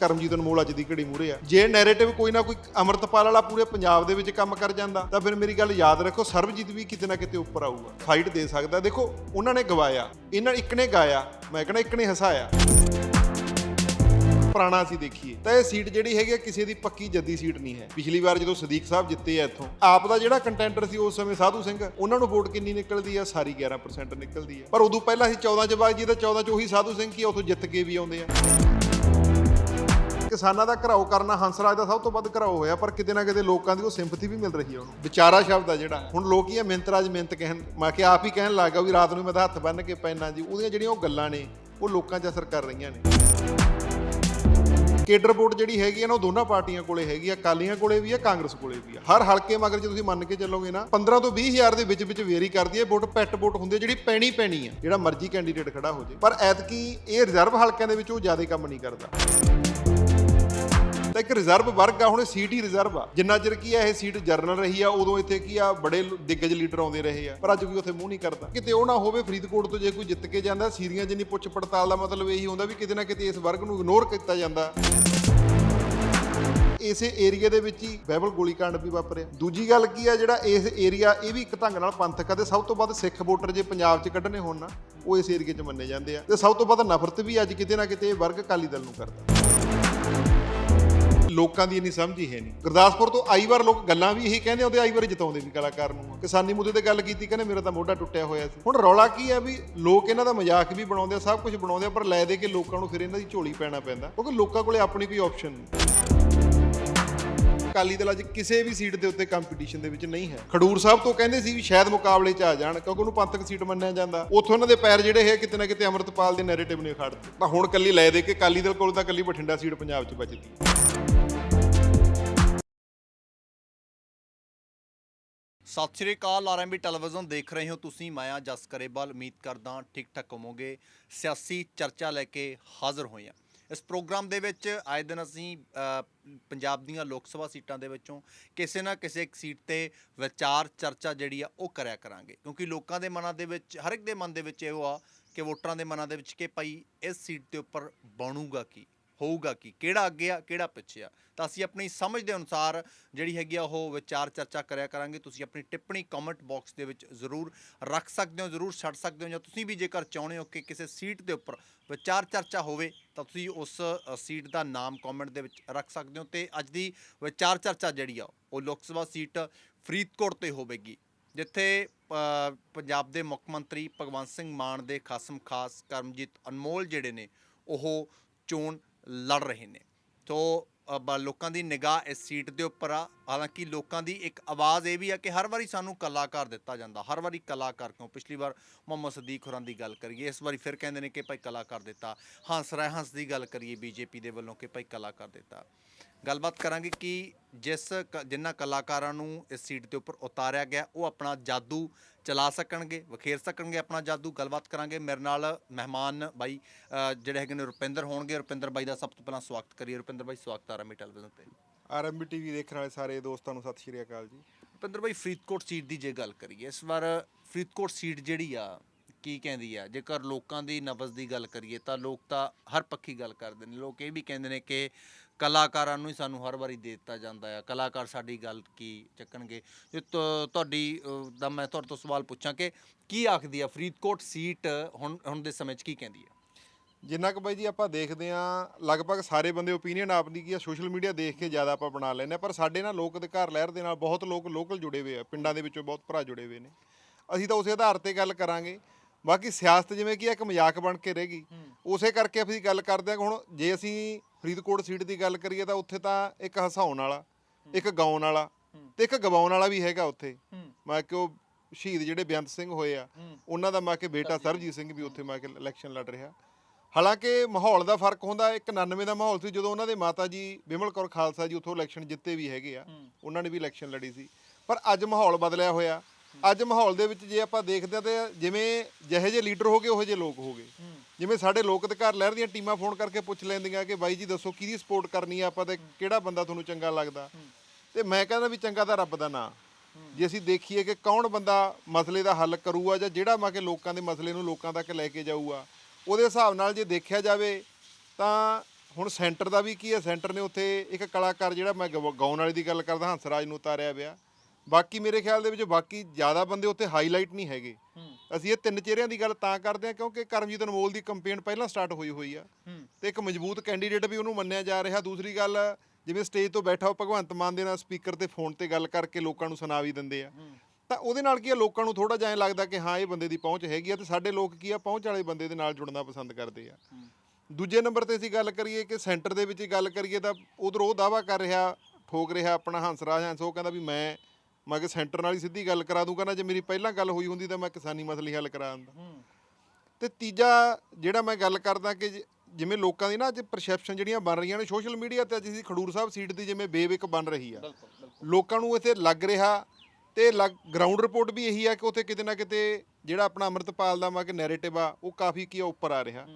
ਕਰਮਜੀਤ ਅਨਮੋਲ ਅੱਜ ਦੀ ਘੜੀ ਮੂਰੇ ਆ। ਜੇ ਨੈਰੇਟਿਵ ਕੋਈ ਨਾ ਕੋਈ ਅਮਰਤਪਾਲ ਵਾਲਾ ਪੂਰੇ ਪੰਜਾਬ ਦੇ ਵਿੱਚ ਕੰਮ ਕਰ ਜਾਂਦਾ ਤਾਂ ਫਿਰ ਮੇਰੀ ਗੱਲ ਯਾਦ ਰੱਖੋ ਸਰਬਜੀਤ ਵੀ ਕਿਤੇ ਨਾ ਕਿਤੇ ਉੱਪਰ ਆਊਗਾ। ਫਾਈਟ ਦੇ ਸਕਦਾ। ਦੇਖੋ ਉਹਨਾਂ ਨੇ ਗਵਾਇਆ। ਇਹਨਾਂ ਇੱਕ ਨੇ ਗਾਇਆ। ਮੈਂ ਕਹਿੰਦਾ ਇੱਕ ਨੇ ਹਸਾਇਆ। ਪੁਰਾਣਾ ਅਸੀਂ ਦੇਖੀਏ। ਤਾਂ ਇਹ ਸੀਟ ਜਿਹੜੀ ਹੈਗੀ ਆ, ਕਿਸੇ ਦੀ ਪੱਕੀ ਜੱਦੀ ਸੀਟ ਨਹੀਂ ਹੈ। ਪਿਛਲੀ ਵਾਰ ਜਦੋਂ ਸਦੀਕ ਸਾਹਿਬ ਜਿੱਤੇ ਆ ਇੱਥੋਂ ਆਪ ਦਾ ਜਿਹੜਾ ਕੰਟੈਂਟਰ ਸੀ ਉਸ ਸਮੇਂ ਸਾਧੂ ਸਿੰਘ ਉਹਨਾਂ ਨੂੰ ਵੋਟ ਕਿੰਨੀ ਨਿਕਲਦੀ ਆ? ਸਾਰੀ 11% ਨਿਕਲਦੀ ਆ। ਪਰ ਉਦੋਂ ਪਹਿਲਾਂ ਅਸੀਂ 14 ਚ ਬਾਜੀ ਦਾ 14 ਚ ਉਹੀ ਸਾਧੂ ਸਿੰਘ ਕੀ ਆ, ਉੱਥੋਂ ਜਿੱਤ ਕੇ ਵੀ ਆਉਂਦੇ ਆ। ਕਿਸਾਨਾਂ ਦਾ ਘਰਾਓ ਕਰਨਾ ਹੰਸਰਾਜ ਦਾ ਸਭ ਤੋਂ ਵੱਧ ਘਰਾਓ ਹੋਇਆ, ਪਰ ਕਿਤੇ ਨਾ ਕਿਤੇ ਲੋਕਾਂ ਦੀ ਉਹ ਸਿੰਪਥੀ ਵੀ ਮਿਲ ਰਹੀ ਹੈ ਉਹਨੂੰ। ਵਿਚਾਰਾ ਸ਼ਬਦ ਆ ਜਿਹੜਾ। ਹੁਣ ਲੋਕ ਹੀ ਆ ਮਿੰਤਰਾਜ ਮਿੰਤ ਕਹਿਣ, ਮੈਂ ਕਿ ਆਪ ਹੀ ਕਹਿਣ ਲੱਗਾ ਵੀ ਰਾਤ ਨੂੰ ਮੈਂ ਤਾਂ ਹੱਥ ਬੰਨ ਕੇ ਪੈਣਾ ਜੀ। ਉਹਦੀਆਂ ਜਿਹੜੀਆਂ ਉਹ ਗੱਲਾਂ ਨੇ, ਉਹ ਲੋਕਾਂ 'ਚ ਅਸਰ ਕਰ ਰਹੀਆਂ ਨੇ। ਕੇਡਰ ਵੋਟ ਜਿਹੜੀ ਹੈਗੀ ਹੈ ਨਾ, ਉਹ ਦੋਨਾਂ ਪਾਰਟੀਆਂ ਕੋਲੇ ਹੈਗੀ ਆ। ਕਾਲੀਆਂ ਕੋਲੇ ਵੀ ਆ, ਕਾਂਗਰਸ ਕੋਲੇ ਵੀ ਆ। ਹਰ ਹਲਕੇ ਮਗਰ ਜੇ ਤੁਸੀਂ ਮੰਨ ਕੇ ਚੱਲੋਗੇ ਨਾ 15 ਤੋਂ 20 ਹਜ਼ਾਰ ਦੇ ਵਿੱਚ ਵਿੱਚ ਵੇਰੀ ਕਰਦੀ ਹੈ, ਵੋਟ ਪੈਟ ਵੋਟ ਹੁੰਦੀ ਹੈ, ਜਿਹੜੀ ਪੈਣੀ ਪੈਣੀ ਆ। ਜਿਹੜਾ ਮਰਜ਼ੀ ਕੈਂਡੀਡੇਟ ਖੜਾ ਹੋ ਜੇ। ਪਰ ਐਤਕੀ ਇਹ ਰਿਜ਼ਰਵ ਹਲਕਿਆਂ ਦੇ ਵਿੱਚ ਉਹ ਜ਼ਿਆਦਾ ਕੰਮ ਨਹੀਂ ਕਰਦਾ। ਤਾਂ ਇੱਕ ਰਿਜ਼ਰਵ ਵਰਗ ਆ, ਹੁਣ ਸੀਟ ਹੀ ਰਿਜ਼ਰਵ ਆ। ਜਿੰਨਾ ਚਿਰ ਕੀ ਆ, ਇਹ ਸੀਟ ਜਰਨਲ ਰਹੀ ਆ, ਉਦੋਂ ਇੱਥੇ ਕੀ ਆ, ਬੜੇ ਲ- ਦਿੱਗਜ ਲੀਡਰ ਆਉਂਦੇ ਰਹੇ ਆ। ਪਰ ਅੱਜ ਕੋਈ ਉੱਥੇ ਮੂੰਹ ਨਹੀਂ ਕਰਦਾ। ਕਿਤੇ ਉਹ ਨਾ ਹੋਵੇ, ਫਰੀਦਕੋਟ ਤੋਂ ਜੇ ਕੋਈ ਜਿੱਤ ਕੇ ਜਾਂਦਾ, ਸੀਰੀਆਂ ਜਿੰਨੀ ਪੁੱਛ ਪੜਤਾਲ ਦਾ ਮਤਲਬ ਇਹੀ ਹੁੰਦਾ ਵੀ ਕਿਤੇ ਨਾ ਕਿਤੇ ਇਸ ਵਰਗ ਨੂੰ ਇਗਨੋਰ ਕੀਤਾ ਜਾਂਦਾ। ਇਸੇ ਏਰੀਆ ਦੇ ਵਿੱਚ ਹੀ ਬਾਈਬਲ ਗੋਲੀकांड ਵੀ ਵਾਪਰਿਆ। ਦੂਜੀ ਗੱਲ ਕੀ ਆ, ਜਿਹੜਾ ਇਸ ਏਰੀਆ ਇਹ ਵੀ ਇੱਕ ਢੰਗ ਨਾਲ ਪੰਥਕ ਆ ਤੇ ਸਭ ਤੋਂ ਵੱਧ ਸਿੱਖ ਵੋਟਰ ਜੇ ਪੰਜਾਬ 'ਚ ਕੱਢਣੇ ਹੋਣ ਨਾ, ਉਹ ਇਸ ਏਰੀਏ 'ਚ ਮੰਨੇ ਜਾਂਦੇ ਆ। ਤੇ ਸਭ ਤੋਂ ਵੱਧ ਨਫ਼ਰਤ ਵੀ ਅੱਜ ਕਿਤੇ ਨਾ ਕਿਤੇ ਇਹ ਵਰਗ ਅਕਾਲੀ ਦਲ ਨੂੰ ਕਰਦਾ। ਲੋਕਾਂ ਦੀ ਇੰਨੀ ਸਮਝ ਹੀ ਹੈ ਨਹੀਂ। ਗੁਰਦਾਸਪੁਰ ਤੋਂ ਆਈ ਵਾਰ ਲੋਕ ਗੱਲਾਂ ਵੀ ਇਹੀ ਕਹਿੰਦੇ ਆਉਂਦੇ ਆਈ ਵਾਰ ਜਿਤਾਉਂਦੇ ਵੀ ਕਲਾਕਾਰ ਨੂੰ। ਕਿਸਾਨੀ ਮੁੱਦੇ ਤੇ ਗੱਲ ਕੀਤੀ, ਕਹਿੰਦੇ ਮੇਰਾ ਤਾਂ ਮੋਢਾ ਟੁੱਟਿਆ ਹੋਇਆ ਸੀ। ਹੁਣ ਰੌਲਾ ਕੀ ਹੈ ਵੀ ਲੋਕ ਇਹਨਾਂ ਦਾ ਮਜ਼ਾਕ ਵੀ ਬਣਾਉਂਦੇ ਆ, ਸਭ ਕੁਝ ਬਣਾਉਂਦੇ ਆ, ਪਰ ਲੈ ਦੇ ਕੇ ਲੋਕਾਂ ਨੂੰ ਫਿਰ ਇਹਨਾਂ ਦੀ ਝੋਲੀ ਪੈਣਾ ਪੈਂਦਾ। ਕਿਉਂਕਿ ਲੋਕਾਂ ਕੋਲੇ ਆਪਣੀ ਕੋਈ ਆਪਸ਼ਨ ਨਹੀਂ। ਅਕਾਲੀ ਦਲ ਅੱਜ ਕਿਸੇ ਵੀ ਸੀਟ ਦੇ ਉੱਤੇ ਕੰਪੀਟੀਸ਼ਨ ਦੇ ਵਿੱਚ ਨਹੀਂ ਹੈ। ਖਡੂਰ ਸਾਹਿਬ ਤੋਂ ਕਹਿੰਦੇ ਸੀ ਵੀ ਸ਼ਾਇਦ ਮੁਕਾਬਲੇ 'ਚ ਆ ਜਾਣ, ਕਿਉਂਕਿ ਉਹਨੂੰ ਪੰਥਕ ਸੀਟ ਮੰਨਿਆ ਜਾਂਦਾ। ਉੱਥੋਂ ਉਹਨਾਂ ਦੇ ਪੈਰ ਜਿਹੜੇ ਹੈ ਕਿਤੇ ਨਾ ਕਿਤੇ ਅਮਰਤਪਾਲ ਦੇ ਨੈਰੇਟਿਵ ਨੇ ਖੜਦੇ ਤਾਂ ਹੁਣ ਕੱਲੀ ਲੈ ਦੇ ਕੇ ਅਕਾਲੀ ਦਲ ਕੋਲ ਤਾਂ ਕੱਲੀ ਬਠਿੰਡਾ ਸੀਟ ਪੰਜਾਬ 'ਚ ਬਚਦੀ। ਹੈ ਸਤਿ ਸ਼੍ਰੀ ਅਕਾਲ ਆਰਐਮਬੀ ਟੈਲੀਵਿਜ਼ਨ ਦੇਖ ਰਹੇ ਹੋ ਤੁਸੀਂ, ਮੈਂ ਜਸ ਕਰੇਵਾਲ, ਉਮੀਦ ਕਰਦਾ ਠੀਕ ਠਾਕ ਹੋਵੋਗੇ। ਸਿਆਸੀ ਚਰਚਾ ਲੈ ਕੇ ਹਾਜ਼ਰ ਹੋਏ ਹਾਂ। ਇਸ ਪ੍ਰੋਗਰਾਮ ਦੇ ਵਿੱਚ ਆਏ ਦਿਨ ਅਸੀਂ ਪੰਜਾਬ ਦੀਆਂ ਲੋਕ ਸਭਾ ਸੀਟਾਂ ਦੇ ਵਿੱਚੋਂ ਕਿਸੇ ਨਾ ਕਿਸੇ ਇੱਕ ਸੀਟ ਤੇ ਵਿਚਾਰ ਚਰਚਾ ਜਿਹੜੀ ਆ ਉਹ ਕਰਿਆ ਕਰਾਂਗੇ। ਕਿਉਂਕਿ ਲੋਕਾਂ ਦੇ ਮਨਾਂ ਦੇ ਵਿੱਚ, ਹਰ ਇੱਕ ਦੇ ਮਨ ਦੇ ਵਿੱਚ ਇਹੋ ਆ ਕਿ ਵੋਟਰਾਂ ਦੇ ਮਨਾਂ ਦੇ ਵਿੱਚ ਕਿ ਭਾਈ ਇਸ ਸੀਟ ਦੇ ਉੱਪਰ ਬਣੂਗਾ ਕੀ। ਹੋਊਗਾ ਕੀ? ਕਿਹੜਾ ਅੱਗੇ ਆ, ਕਿਹੜਾ ਪਿੱਛੇ ਆ? ਤਾਂ ਅਸੀਂ ਆਪਣੀ ਸਮਝ ਦੇ ਅਨੁਸਾਰ ਜਿਹੜੀ ਹੈਗੀ ਆ ਉਹ ਵਿਚਾਰ ਚਰਚਾ ਕਰਿਆ ਕਰਾਂਗੇ। ਤੁਸੀਂ ਆਪਣੀ ਟਿੱਪਣੀ ਕਮੈਂਟ ਬਾਕਸ ਦੇ ਵਿੱਚ ਜ਼ਰੂਰ ਰੱਖ ਸਕਦੇ ਹੋ, ਜ਼ਰੂਰ ਛੱਡ ਸਕਦੇ ਹੋ ਜਾਂ ਤੁਸੀਂ ਵੀ ਜੇਕਰ ਚਾਹੁੰਦੇ ਹੋ ਕਿ ਕਿਸੇ ਸੀਟ ਦੇ ਉੱਪਰ ਵਿਚਾਰ ਚਰਚਾ ਹੋਵੇ, ਤਾਂ ਤੁਸੀਂ ਉਸ ਸੀਟ ਦਾ ਨਾਮ ਕਮੈਂਟ ਦੇ ਵਿੱਚ ਰੱਖ ਸਕਦੇ ਹੋ। ਤੇ ਅੱਜ ਦੀ ਵਿਚਾਰ ਚਰਚਾ ਜਿਹੜੀ ਆ, ਉਹ ਲੋਕ ਸਭਾ ਸੀਟ ਫਰੀਦਕੋਟ ਤੇ ਹੋਵੇਗੀ, ਜਿੱਥੇ ਪੰਜਾਬ ਦੇ ਮੁੱਖ ਮੰਤਰੀ ਭਗਵੰਤ ਸਿੰਘ ਮਾਨ ਦੇ ਖਾਸਮ ਖਾਸ ਕਰਮਜੀਤ ਅਨਮੋਲ ਜਿਹੜੇ ਨੇ, ਉਹ ਚੋਣ ਲੜ ਰਹੇ ਨੇ। ਸੋ ਬ- ਲੋਕਾਂ ਦੀ ਨਿਗਾਹ ਇਸ ਸੀਟ ਦੇ ਉੱਪਰ ਆ। ਹਾਲਾਂਕਿ ਲੋਕਾਂ ਦੀ ਇੱਕ ਆਵਾਜ਼ ਇਹ ਵੀ ਆ ਕਿ ਹਰ ਵਾਰੀ ਸਾਨੂੰ ਕਲਾਕਾਰ ਦਿੱਤਾ ਜਾਂਦਾ। ਹਰ ਵਾਰੀ ਕਲਾਕਾਰ ਕਿਉਂ? ਪਿਛਲੀ ਵਾਰ ਮੁਹੰਮਦ ਸਦੀਕ ਹੋਰਾਂ ਦੀ ਗੱਲ ਕਰੀਏ, ਇਸ ਵਾਰੀ ਫਿਰ ਕਹਿੰਦੇ ਨੇ ਕਿ ਭਾਈ ਕਲਾਕਾਰ ਦਿੱਤਾ। ਹੰਸ ਰਾਏ ਹੰਸ ਦੀ ਗੱਲ ਕਰੀਏ ਬੀਜੇਪੀ ਦੇ ਵੱਲੋਂ ਕਿ ਭਾਈ ਕਲਾਕਾਰ ਦਿੱਤਾ। ਗੱਲਬਾਤ ਕਰਾਂਗੇ ਕਿ ਜਿਸ ਕ- ਜਿਨ੍ਹਾਂ ਕਲਾਕਾਰਾਂ ਨੂੰ ਇਸ ਸੀਟ ਦੇ ਉੱਪਰ ਉਤਾਰਿਆ ਗਿਆ, ਉਹ ਆਪਣਾ ਜਾਦੂ ਚਲਾ ਸਕਣਗੇ ਵਖੇਰ ਸਕਣਗੇ ਆਪਣਾ ਜਾਦੂ ਗੱਲਬਾਤ ਕਰਾਂਗੇ। ਮੇਰੇ ਨਾਲ ਮਹਿਮਾਨ ਬਾਈ ਜਿਹੜੇ ਹੈਗੇ ਨੇ ਰੁਪਿੰਦਰ ਹੋਣਗੇ। ਰੁਪਿੰਦਰ ਬਾਈ ਦਾ ਸਭ ਤੋਂ ਪਹਿਲਾਂ ਸਵਾਗਤ ਕਰੀਏ। ਰੁਪਿੰਦਰ ਬਾਈ ਸਵਾਗਤ ਆ ਰਮੀ ਟੈਲੀਵਿਜ਼ਨ ਤੇ ਆਰਐਮਬੀ ਟੀਵੀ ਦੇਖਣ ਵਾਲੇ ਸਾਰੇ ਦੋਸਤਾਂ ਨੂੰ ਸਤਿ ਸ਼੍ਰੀ ਅਕਾਲ ਜੀ। ਰੁਪਿੰਦਰ ਬਾਈ ਫਰੀਦਕੋਟ ਸੀਟ ਦੀ ਜੇ ਗੱਲ ਕਰੀਏ ਇਸ ਵਾਰ ਫਰੀਦਕੋਟ ਸੀਟ ਜਿਹੜੀ ਆ ਕੀ ਕਹਿੰਦੀ ਆ? ਜੇਕਰ ਲੋਕਾਂ ਦੀ ਨਬਜ਼ ਦੀ ਗੱਲ ਕਰੀਏ ਤਾਂ ਲੋਕ ਤਾਂ ਹਰ ਪੱਖੀ ਗੱਲ ਕਰਦੇ ਨੇ। ਲੋਕ ਇਹ ਵੀ ਕਹਿੰਦੇ ਨੇ ਕਿ ਕਲਾਕਾਰਾਂ ਨੂੰ ਹੀ ਸਾਨੂੰ ਹਰ ਵਾਰੀ ਦੇ ਦਿੱਤਾ ਜਾਂਦਾ ਆ। ਕਲਾਕਾਰ ਸਾਡੀ ਗੱਲ ਕੀ ਚੱਕਣਗੇ? ਜੇ ਤੁ- ਤੁਹਾਡੀ ਅ, ਦਾ ਮੈਂ ਤੁਹਾਡੇ ਤੋਂ ਸਵਾਲ ਪੁੱਛਾਂ ਕਿ ਕੀ ਆਖਦੀ ਆ? ਫਰੀਦਕੋਟ ਸੀਟ ਹੁਣ ਹੁਣ ਦੇ ਸਮੇਂ 'ਚ ਕੀ ਕਹਿੰਦੀ ਆ? ਜਿੰਨਾ ਕੁ ਬਾਈ ਜੀ ਆਪਾਂ ਦੇਖਦੇ ਆ ਲਗਭਗ ਸਾਰੇ ਬੰਦੇ ਓਪੀਨੀਅਨ ਆਪਦੀ ਕੀ ਆ ਸੋਸ਼ਲ ਮੀਡੀਆ ਦੇਖ ਕੇ ਜ਼ਿਆਦਾ ਆਪਾਂ ਬਣਾ ਲੈਂਦੇ ਆ ਪਰ ਸਾਡੇ ਨਾਲ ਲੋਕ ਅਧਿਕਾਰ ਲਹਿਰ ਦੇ ਨਾਲ ਬਹੁਤ ਲੋਕ ਲੋਕਲ ਜੁੜੇ ਹੋਏ ਆ ਪਿੰਡਾਂ ਦੇ ਵਿੱਚੋਂ ਬਹੁਤ ਭਰਾ ਜੁੜੇ ਹੋਏ ਨੇ। ਅਸੀਂ ਤਾਂ ਉਸੇ ਆਧਾਰ ਤੇ ਗੱਲ ਕਰਾਂਗੇ। ਬਾਕੀ ਸਿਆਸਤ ਜਿਵੇਂ ਕਿ ਇੱਕ ਮਜ਼ਾਕ ਬਣ ਕੇ ਰਹਿ ਗਈ। ਉਸੇ ਕਰਕੇ ਅਸੀਂ ਗੱਲ ਕਰਦੇ ਹਾਂ ਕਿ ਹੁਣ ਜੇ ਅਸੀਂ ਫਰੀਦਕੋਟ ਸੀਟ ਦੀ ਗੱਲ ਕਰੀਏ ਤਾਂ ਉੱਥੇ ਤਾਂ ਇੱਕ ਹਸਾਉਣ ਵਾਲਾ ਇੱਕ ਗਾਉਣ ਵਾਲਾ ਤੇ ਇੱਕ ਗਵਾਉਣ ਵਾਲਾ ਵੀ ਹੈਗਾ ਉੱਥੇ। ਮੈਂ ਕਿ ਉਹ ਸ਼ਹੀਦ ਜਿਹੜੇ ਬੇਅੰਤ ਸਿੰਘ ਹੋਏ ਆ ਉਹਨਾਂ ਦਾ ਮੈਂ ਕਿ ਬੇਟਾ ਸਰਜੀਤ ਸਿੰਘ ਵੀ ਉੱਥੇ ਮੈਂ ਕਿ ਇਲੈਕਸ਼ਨ ਲੜ ਰਿਹਾ। ਹਾਲਾਂਕਿ ਮਾਹੌਲ ਦਾ ਫ਼ਰਕ ਹੁੰਦਾ ਇੱਕ 99 ਦਾ ਮਾਹੌਲ ਸੀ ਜਦੋਂ ਉਹਨਾਂ ਦੇ ਮਾਤਾ ਜੀ ਬਿਮਲ ਕੌਰ ਖਾਲਸਾ ਜੀ ਉੱਥੋਂ ਇਲੈਕਸ਼ਨ ਜਿੱਤੇ ਵੀ ਹੈਗੇ ਆ ਉਹਨਾਂ ਨੇ ਵੀ ਇਲੈਕਸ਼ਨ ਲੜੀ ਸੀ। ਪਰ ਅੱਜ ਮਾਹੌਲ ਬਦਲਿਆ ਹੋਇਆ। ਅੱਜ ਮਾਹੌਲ ਦੇ ਵਿੱਚ ਜੇ ਆਪਾਂ ਦੇਖਦੇ ਆ ਤੇ ਜਿਵੇਂ ਜਿਹੇ ਜਿਹੇ ਲੀਡਰ ਹੋ ਗਏ ਉਹੋ ਜਿਹੇ ਲੋਕ ਹੋ ਗਏ ਜਿਵੇਂ ਸਾਡੇ ਲੋਕ ਅਧਿਕਾਰ ਲਹਿਰ ਦੀਆਂ ਟੀਮਾਂ ਫੋਨ ਕਰਕੇ ਪੁੱਛ ਲੈਂਦੀਆਂ ਕਿ ਬਾਈ ਜੀ ਦੱਸੋ ਕਿਹਦੀ ਸਪੋਰਟ ਕਰਨੀ ਆ ਆਪਾਂ ਤੇ ਕਿਹੜਾ ਬੰਦਾ ਤੁਹਾਨੂੰ ਚੰਗਾ ਲੱਗਦਾ। ਤੇ ਮੈਂ ਕਹਿੰਦਾ ਵੀ ਚੰਗਾ ਤਾਂ ਰੱਬ ਦਾ ਨਾਂ। ਜੇ ਅਸੀਂ ਦੇਖੀਏ ਕਿ ਕੌਣ ਬੰਦਾ ਮਸਲੇ ਦਾ ਹੱਲ ਕਰੂਗਾ ਜਾਂ ਜਿਹੜਾ ਮਾ ਕੇ ਲੋਕਾਂ ਦੇ ਮਸਲੇ ਨੂੰ ਲੋਕਾਂ ਤੱਕ ਲੈ ਕੇ ਜਾਊਗਾ, ਉਹਦੇ ਹਿਸਾਬ ਨਾਲ ਜੇ ਦੇਖਿਆ ਜਾਵੇ ਤਾਂ ਹੁਣ ਸੈਂਟਰ ਦਾ ਵੀ ਕੀ ਹੈ, ਸੈਂਟਰ ਨੇ ਉੱਥੇ ਇੱਕ ਕਲਾਕਾਰ ਜਿਹੜਾ ਮੈਂ ਗਾਉਣ ਵਾਲੇ ਦੀ ਗੱਲ ਕਰਦਾ ਹੰਸਰਾਜ ਨੂੰ ਉਤਾਰਿਆ ਪਿਆ। ਬਾਕੀ ਮੇਰੇ ਖਿਆਲ ਦੇ ਵਿੱਚ ਬਾਕੀ ਜ਼ਿਆਦਾ ਬੰਦੇ ਉੱਥੇ ਹਾਈਲਾਈਟ ਨਹੀਂ ਹੈਗੇ। ਅਸੀਂ ਇਹ ਤਿੰਨ ਚਿਹਰਿਆਂ ਦੀ ਗੱਲ ਤਾਂ ਕਰਦੇ ਹਾਂ ਕਿਉਂਕਿ ਕਰਮਜੀਤ ਅਨਮੋਲ ਦੀ ਕੰਪੇਨ ਪਹਿਲਾਂ ਸਟਾਰਟ ਹੋਈ ਹੋਈ ਆ। ਤੇ ਇੱਕ ਮਜ਼ਬੂਤ ਕੈਂਡੀਡੇਟ ਵੀ ਉਹਨੂੰ ਮੰਨਿਆ ਜਾ ਰਿਹਾ। ਦੂਸਰੀ ਗੱਲ ਜਿਵੇਂ ਸਟੇਜ ਤੋਂ ਬੈਠਾ ਉਹ ਭਗਵੰਤ ਮਾਨ ਦੇ ਨਾਲ ਸਪੀਕਰ ਤੇ ਫੋਨ ਤੇ ਗੱਲ ਕਰਕੇ ਲੋਕਾਂ ਨੂੰ ਸੁਣਾ ਵੀ ਦਿੰਦੇ ਆ। ਤਾਂ ਉਹਦੇ ਨਾਲ ਕੀ ਆ? ਲੋਕਾਂ ਨੂੰ ਥੋੜਾ ਜਿਹਾ ਲੱਗਦਾ ਕਿ ਹਾਂ ਇਹ ਬੰਦੇ ਦੀ ਪਹੁੰਚ ਹੈਗੀ ਆ ਤੇ ਸਾਡੇ ਲੋਕ ਕੀ ਆ? ਪਹੁੰਚ ਵਾਲੇ ਬੰਦੇ ਦੇ ਨਾਲ ਜੁੜਨਾ ਪਸੰਦ ਕਰਦੇ ਆ। ਦੂਜੇ ਨੰਬਰ ਤੇ ਅਸੀਂ ਗੱਲ ਕਰੀਏ ਕਿ ਸੈਂਟਰ ਦੇ ਵਿੱਚ ਗੱਲ ਕਰੀਏ ਤਾਂ ਉਧਰ ਉਹ ਦਾਵਾ ਕਰ ਰਿਹਾ ਠੋਕ ਰਿਹਾ ਆਪਣਾ ਹੰਸਰਾਜ ਹੰਸ ਉਹ ਕਹਿੰਦਾ ਵੀ ਮੈਂ ਮੈਂ ਕਿ ਸੈਂਟਰ ਨਾਲ ਹੀ ਸਿੱਧੀ ਗੱਲ ਕਰਾ ਦੂੰ ਕਹਿੰਦਾ ਜੇ ਮੇਰੀ ਪਹਿਲਾਂ ਗੱਲ ਹੋਈ ਹੁੰਦੀ ਤਾਂ ਮੈਂ ਕਿਸਾਨੀ ਮਸਲੇ ਹੱਲ ਕਰਾ ਦਿੰਦਾ। ਤੇ ਤੀਜਾ ਜਿਹੜਾ ਮੈਂ ਗੱਲ ਕਰਦਾ ਕਿ ਜਿਵੇਂ ਲੋਕਾਂ ਦੀ ਨਾ ਅੱਜ ਪਰਸੈਪਸ਼ਨ ਜਿਹੜੀਆਂ ਬਣ ਰਹੀਆਂ ਨੇ ਸੋਸ਼ਲ ਮੀਡੀਆ ਤੇ ਅੱਜ ਅਸੀਂ ਖਡੂਰ ਸਾਹਿਬ ਸੀਟ ਦੀ ਜਿਵੇਂ ਬੇਵਿਕ ਬਣ ਰਹੀ ਆ। ਲੋਕਾਂ ਨੂੰ ਇੱਥੇ ਲੱਗ ਰਿਹਾ ਤੇ ਗਰਾਊਂਡ ਰਿਪੋਰਟ ਵੀ ਇਹੀ ਆ ਕਿ ਉੱਥੇ ਕਿਤੇ ਨਾ ਕਿਤੇ ਜਿਹੜਾ ਆਪਣਾ ਅੰਮ੍ਰਿਤਪਾਲ ਦਾ ਮਾ ਕਿ ਨੈਰੇਟਿਵ ਆ ਉਹ ਕਾਫੀ ਕੀ ਆ ਉੱਪਰ ਆ ਰਿਹਾ।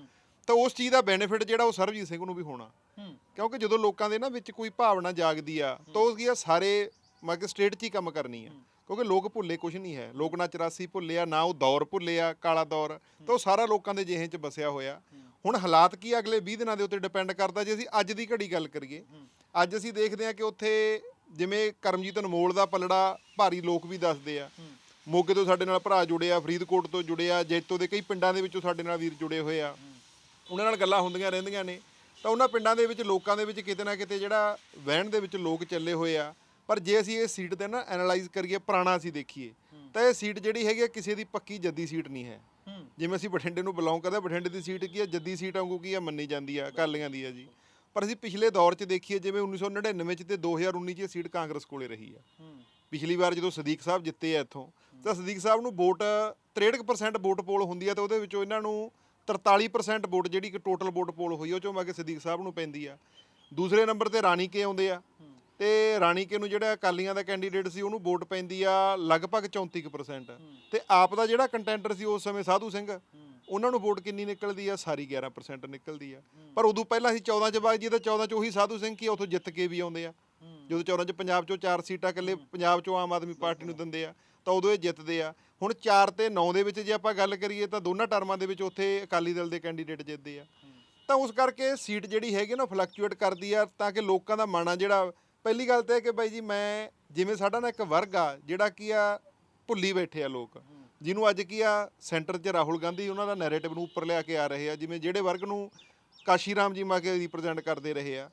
ਤਾਂ ਉਸ ਚੀਜ਼ ਦਾ ਬੈਨੀਫਿਟ ਜਿਹੜਾ ਉਹ ਸਰਬਜੀਤ ਸਿੰਘ ਨੂੰ ਵੀ ਹੋਣਾ। ਕਿਉਂਕਿ ਜਦੋਂ ਲੋਕਾਂ ਦੇ ਨਾ ਵਿੱਚ ਕੋਈ ਭਾਵਨਾ ਜਾਗਦੀ ਆ ਤਾਂ ਉਸ ਕੀ ਆ ਸਾਰੇ ਮਾ ਕਿ ਸਟੇਟ 'ਚ ਹੀ ਕੰਮ ਕਰਨੀ ਆ ਕਿਉਂਕਿ ਲੋਕ ਭੁੱਲੇ ਕੁਝ ਨਹੀਂ ਹੈ। ਲੋਕ ਨਾ 84 ਭੁੱਲੇ ਆ, ਨਾ ਉਹ ਦੌਰ ਭੁੱਲੇ ਆ, ਕਾਲਾ ਦੌਰ। ਤਾਂ ਉਹ ਸਾਰਾ ਲੋਕਾਂ ਦੇ ਜਿਹੇ 'ਚ ਵਸਿਆ ਹੋਇਆ। ਹੁਣ ਹਾਲਾਤ ਕੀ ਅਗਲੇ 20 ਦਿਨਾਂ ਦੇ ਉੱਤੇ ਡਿਪੈਂਡ ਕਰਦਾ ਜੇ ਅਸੀਂ ਅੱਜ ਦੀ ਘੜੀ ਗੱਲ ਕਰੀਏ। ਅੱਜ ਅਸੀਂ ਦੇਖਦੇ ਹਾਂ ਕਿ ਉੱਥੇ ਜਿਵੇਂ ਕਰਮਜੀਤ ਅਨਮੋਲ ਦਾ ਪਲੜਾ ਭਾਰੀ ਲੋਕ ਵੀ ਦੱਸਦੇ ਆ। ਮੋਗੇ ਤੋਂ ਸਾਡੇ ਨਾਲ ਭਰਾ ਜੁੜੇ ਆ, ਫਰੀਦਕੋਟ ਤੋਂ ਜੁੜੇ ਆ, ਜੈਤੋ ਦੇ ਕਈ ਪਿੰਡਾਂ ਦੇ ਵਿੱਚੋਂ ਸਾਡੇ ਨਾਲ ਵੀਰ ਜੁੜੇ ਹੋਏ ਆ। ਉਹਨਾਂ ਨਾਲ ਗੱਲਾਂ ਹੁੰਦੀਆਂ ਰਹਿੰਦੀਆਂ ਨੇ। ਤਾਂ ਉਹਨਾਂ ਪਿੰਡਾਂ ਦੇ ਵਿੱਚ, ਲੋਕਾਂ ਦੇ ਵਿੱਚ ਕਿਤੇ ਨਾ ਕਿਤੇ ਜਿਹੜਾ ਵਹਿਣ ਦੇ ਵਿੱਚ ਲੋਕ ਚੱਲੇ ਹੋਏ ਆ। ਪਰ ਜੇ ਅਸੀਂ ਇਹ ਸੀਟ ਤੇ ਨਾ ਐਨਾਲਾਈਜ਼ ਕਰੀਏ ਪੁਰਾਣਾ ਅਸੀਂ ਦੇਖੀਏ ਤਾਂ ਇਹ ਸੀਟ ਜਿਹੜੀ ਹੈਗੀ ਆ ਕਿਸੇ ਦੀ ਪੱਕੀ ਜੱਦੀ ਸੀਟ ਨਹੀਂ ਹੈ। ਜਿਵੇਂ ਅਸੀਂ ਬਠਿੰਡੇ ਨੂੰ ਬਿਲੋਂਗ ਕਰਦੇ ਬਠਿੰਡੇ ਦੀ ਸੀਟ ਕੀ ਹੈ ਜੱਦੀ ਸੀਟ ਵਾਂਗੂ ਕੀ ਹੈ ਮੰਨੀ ਜਾਂਦੀ ਆ ਅਕਾਲੀਆਂ ਦੀ ਆ ਜੀ। ਪਰ ਅਸੀਂ ਪਿਛਲੇ ਦੌਰ 'ਚ ਦੇਖੀਏ ਜਿਵੇਂ 1999 'ਚ ਤੇ 2019 'ਚ ਇਹ ਸੀਟ ਕਾਂਗਰਸ ਕੋਲੇ ਰਹੀ ਆ। ਪਿਛਲੀ ਵਾਰ ਜਦੋਂ ਸਦੀਕ ਸਾਹਿਬ ਜਿੱਤੇ ਆ ਇੱਥੋਂ ਤਾਂ ਸਦੀਕ ਸਾਹਿਬ ਨੂੰ ਵੋਟ 63% ਵੋਟ ਪੋਲ ਹੁੰਦੀ ਆ ਤੇ ਉਹਦੇ ਵਿੱਚੋਂ ਇਹਨਾਂ ਨੂੰ 43% ਵੋਟ ਜਿਹੜੀ ਕਿ ਟੋਟਲ ਵੋਟ ਪੋਲ ਹੋਈ ਉਹ ਚੋਂ ਮੈਂ ਕਿ ਸਦੀਕ ਸਾਹਿਬ ਨੂੰ ਪੈਂਦੀ ਆ। ਦੂਸਰੇ ਨੰਬਰ ਤੇ ਰਾਣੀ ਕੇ ਆਉਂਦੇ ਆ। ਤੇ ਰਾਣੀ ਕੇ ਨੂੰ ਜਿਹੜਾ ਅਕਾਲੀਆਂ ਦਾ ਕੈਂਡੀਡੇਟ ਸੀ ਉਹਨੂੰ ਵੋਟ ਪੈਂਦੀ ਆ ਲਗਭਗ 34% ਤੇ ਆਪ ਦਾ ਜਿਹੜਾ ਕੰਟੈਂਡਰ ਸੀ ਉਸ ਸਮੇਂ ਸਾਧੂ ਸਿੰਘ। ਉਹਨਾਂ ਨੂੰ ਵੋਟ ਕਿੰਨੀ ਨਿਕਲਦੀ ਆ? ਸਾਰੀ 11% ਨਿਕਲਦੀ ਆ। ਪਰ ਉਦੋਂ ਪਹਿਲਾਂ ਅਸੀਂ 14 ਚ ਵਗ ਜੀ ਤਾਂ 14 ਚ ਉਹੀ ਸਾਧੂ ਸਿੰਘ ਕੀ ਉੱਥੋਂ ਜਿੱਤ ਕੇ ਵੀ ਆਉਂਦੇ ਆ। ਜਦੋਂ 14 ਚ ਪੰਜਾਬ ਚੋਂ ਚਾਰ ਸੀਟਾਂ ਇਕੱਲੇ ਪੰਜਾਬ ਚੋਂ ਆਮ ਆਦਮੀ ਪਾਰਟੀ ਨੂੰ ਦਿੰਦੇ ਆ ਤਾਂ ਉਦੋਂ ਇਹ ਜਿੱਤਦੇ ਆ। ਹੁਣ 4 ਤੇ 9 ਦੇ ਵਿੱਚ ਜੇ ਆਪਾਂ ਗੱਲ ਕਰੀਏ ਤਾਂ ਦੋਨਾਂ ਟਰਮਾਂ ਦੇ ਵਿੱਚ ਉੱਥੇ ਅਕਾਲੀ ਦਲ ਦੇ ਕੈਂਡੀਡੇਟ ਜਿੱਤਦੇ ਆ। ਤਾਂ ਉਸ ਕਰਕੇ ਸੀਟ ਜਿਹੜੀ ਹੈਗੀ ਨਾ ਫਲਕਚੁਏਟ ਕਰਦੀ ਆ ਤਾਂ ਕਿ ਲੋਕਾਂ ਦਾ ਮਨ ਆ ਜਿਹੜਾ ਪਹਿਲੀ ਗੱਲ ਤਾਂ ਇਹ ਕਿ ਬਾਈ ਜੀ ਮੈਂ ਜਿਵੇਂ ਸਾਡਾ ਨਾ ਇੱਕ ਵਰਗ ਆ, ਜਿਹੜਾ ਕੀ ਆ, ਭੁੱਲੀ ਬੈਠੇ ਆ ਲੋਕ। ਜਿਹਨੂੰ ਅੱਜ ਕੀ ਆ ਸੈਂਟਰ 'ਚ ਰਾਹੁਲ ਗਾਂਧੀ ਉਹਨਾਂ ਦਾ ਨੈਰੇਟਿਵ ਨੂੰ ਉੱਪਰ ਲਿਆ ਕੇ ਆ ਰਹੇ ਆ, ਜਿਵੇਂ ਜਿਹੜੇ ਵਰਗ ਨੂੰ ਕਾਸ਼ੀ ਰਾਮ ਜੀ ਮਾ ਕੇ ਰਿਪਰੈਜ਼ੈਂਟ ਕਰਦੇ ਰਹੇ ਆ।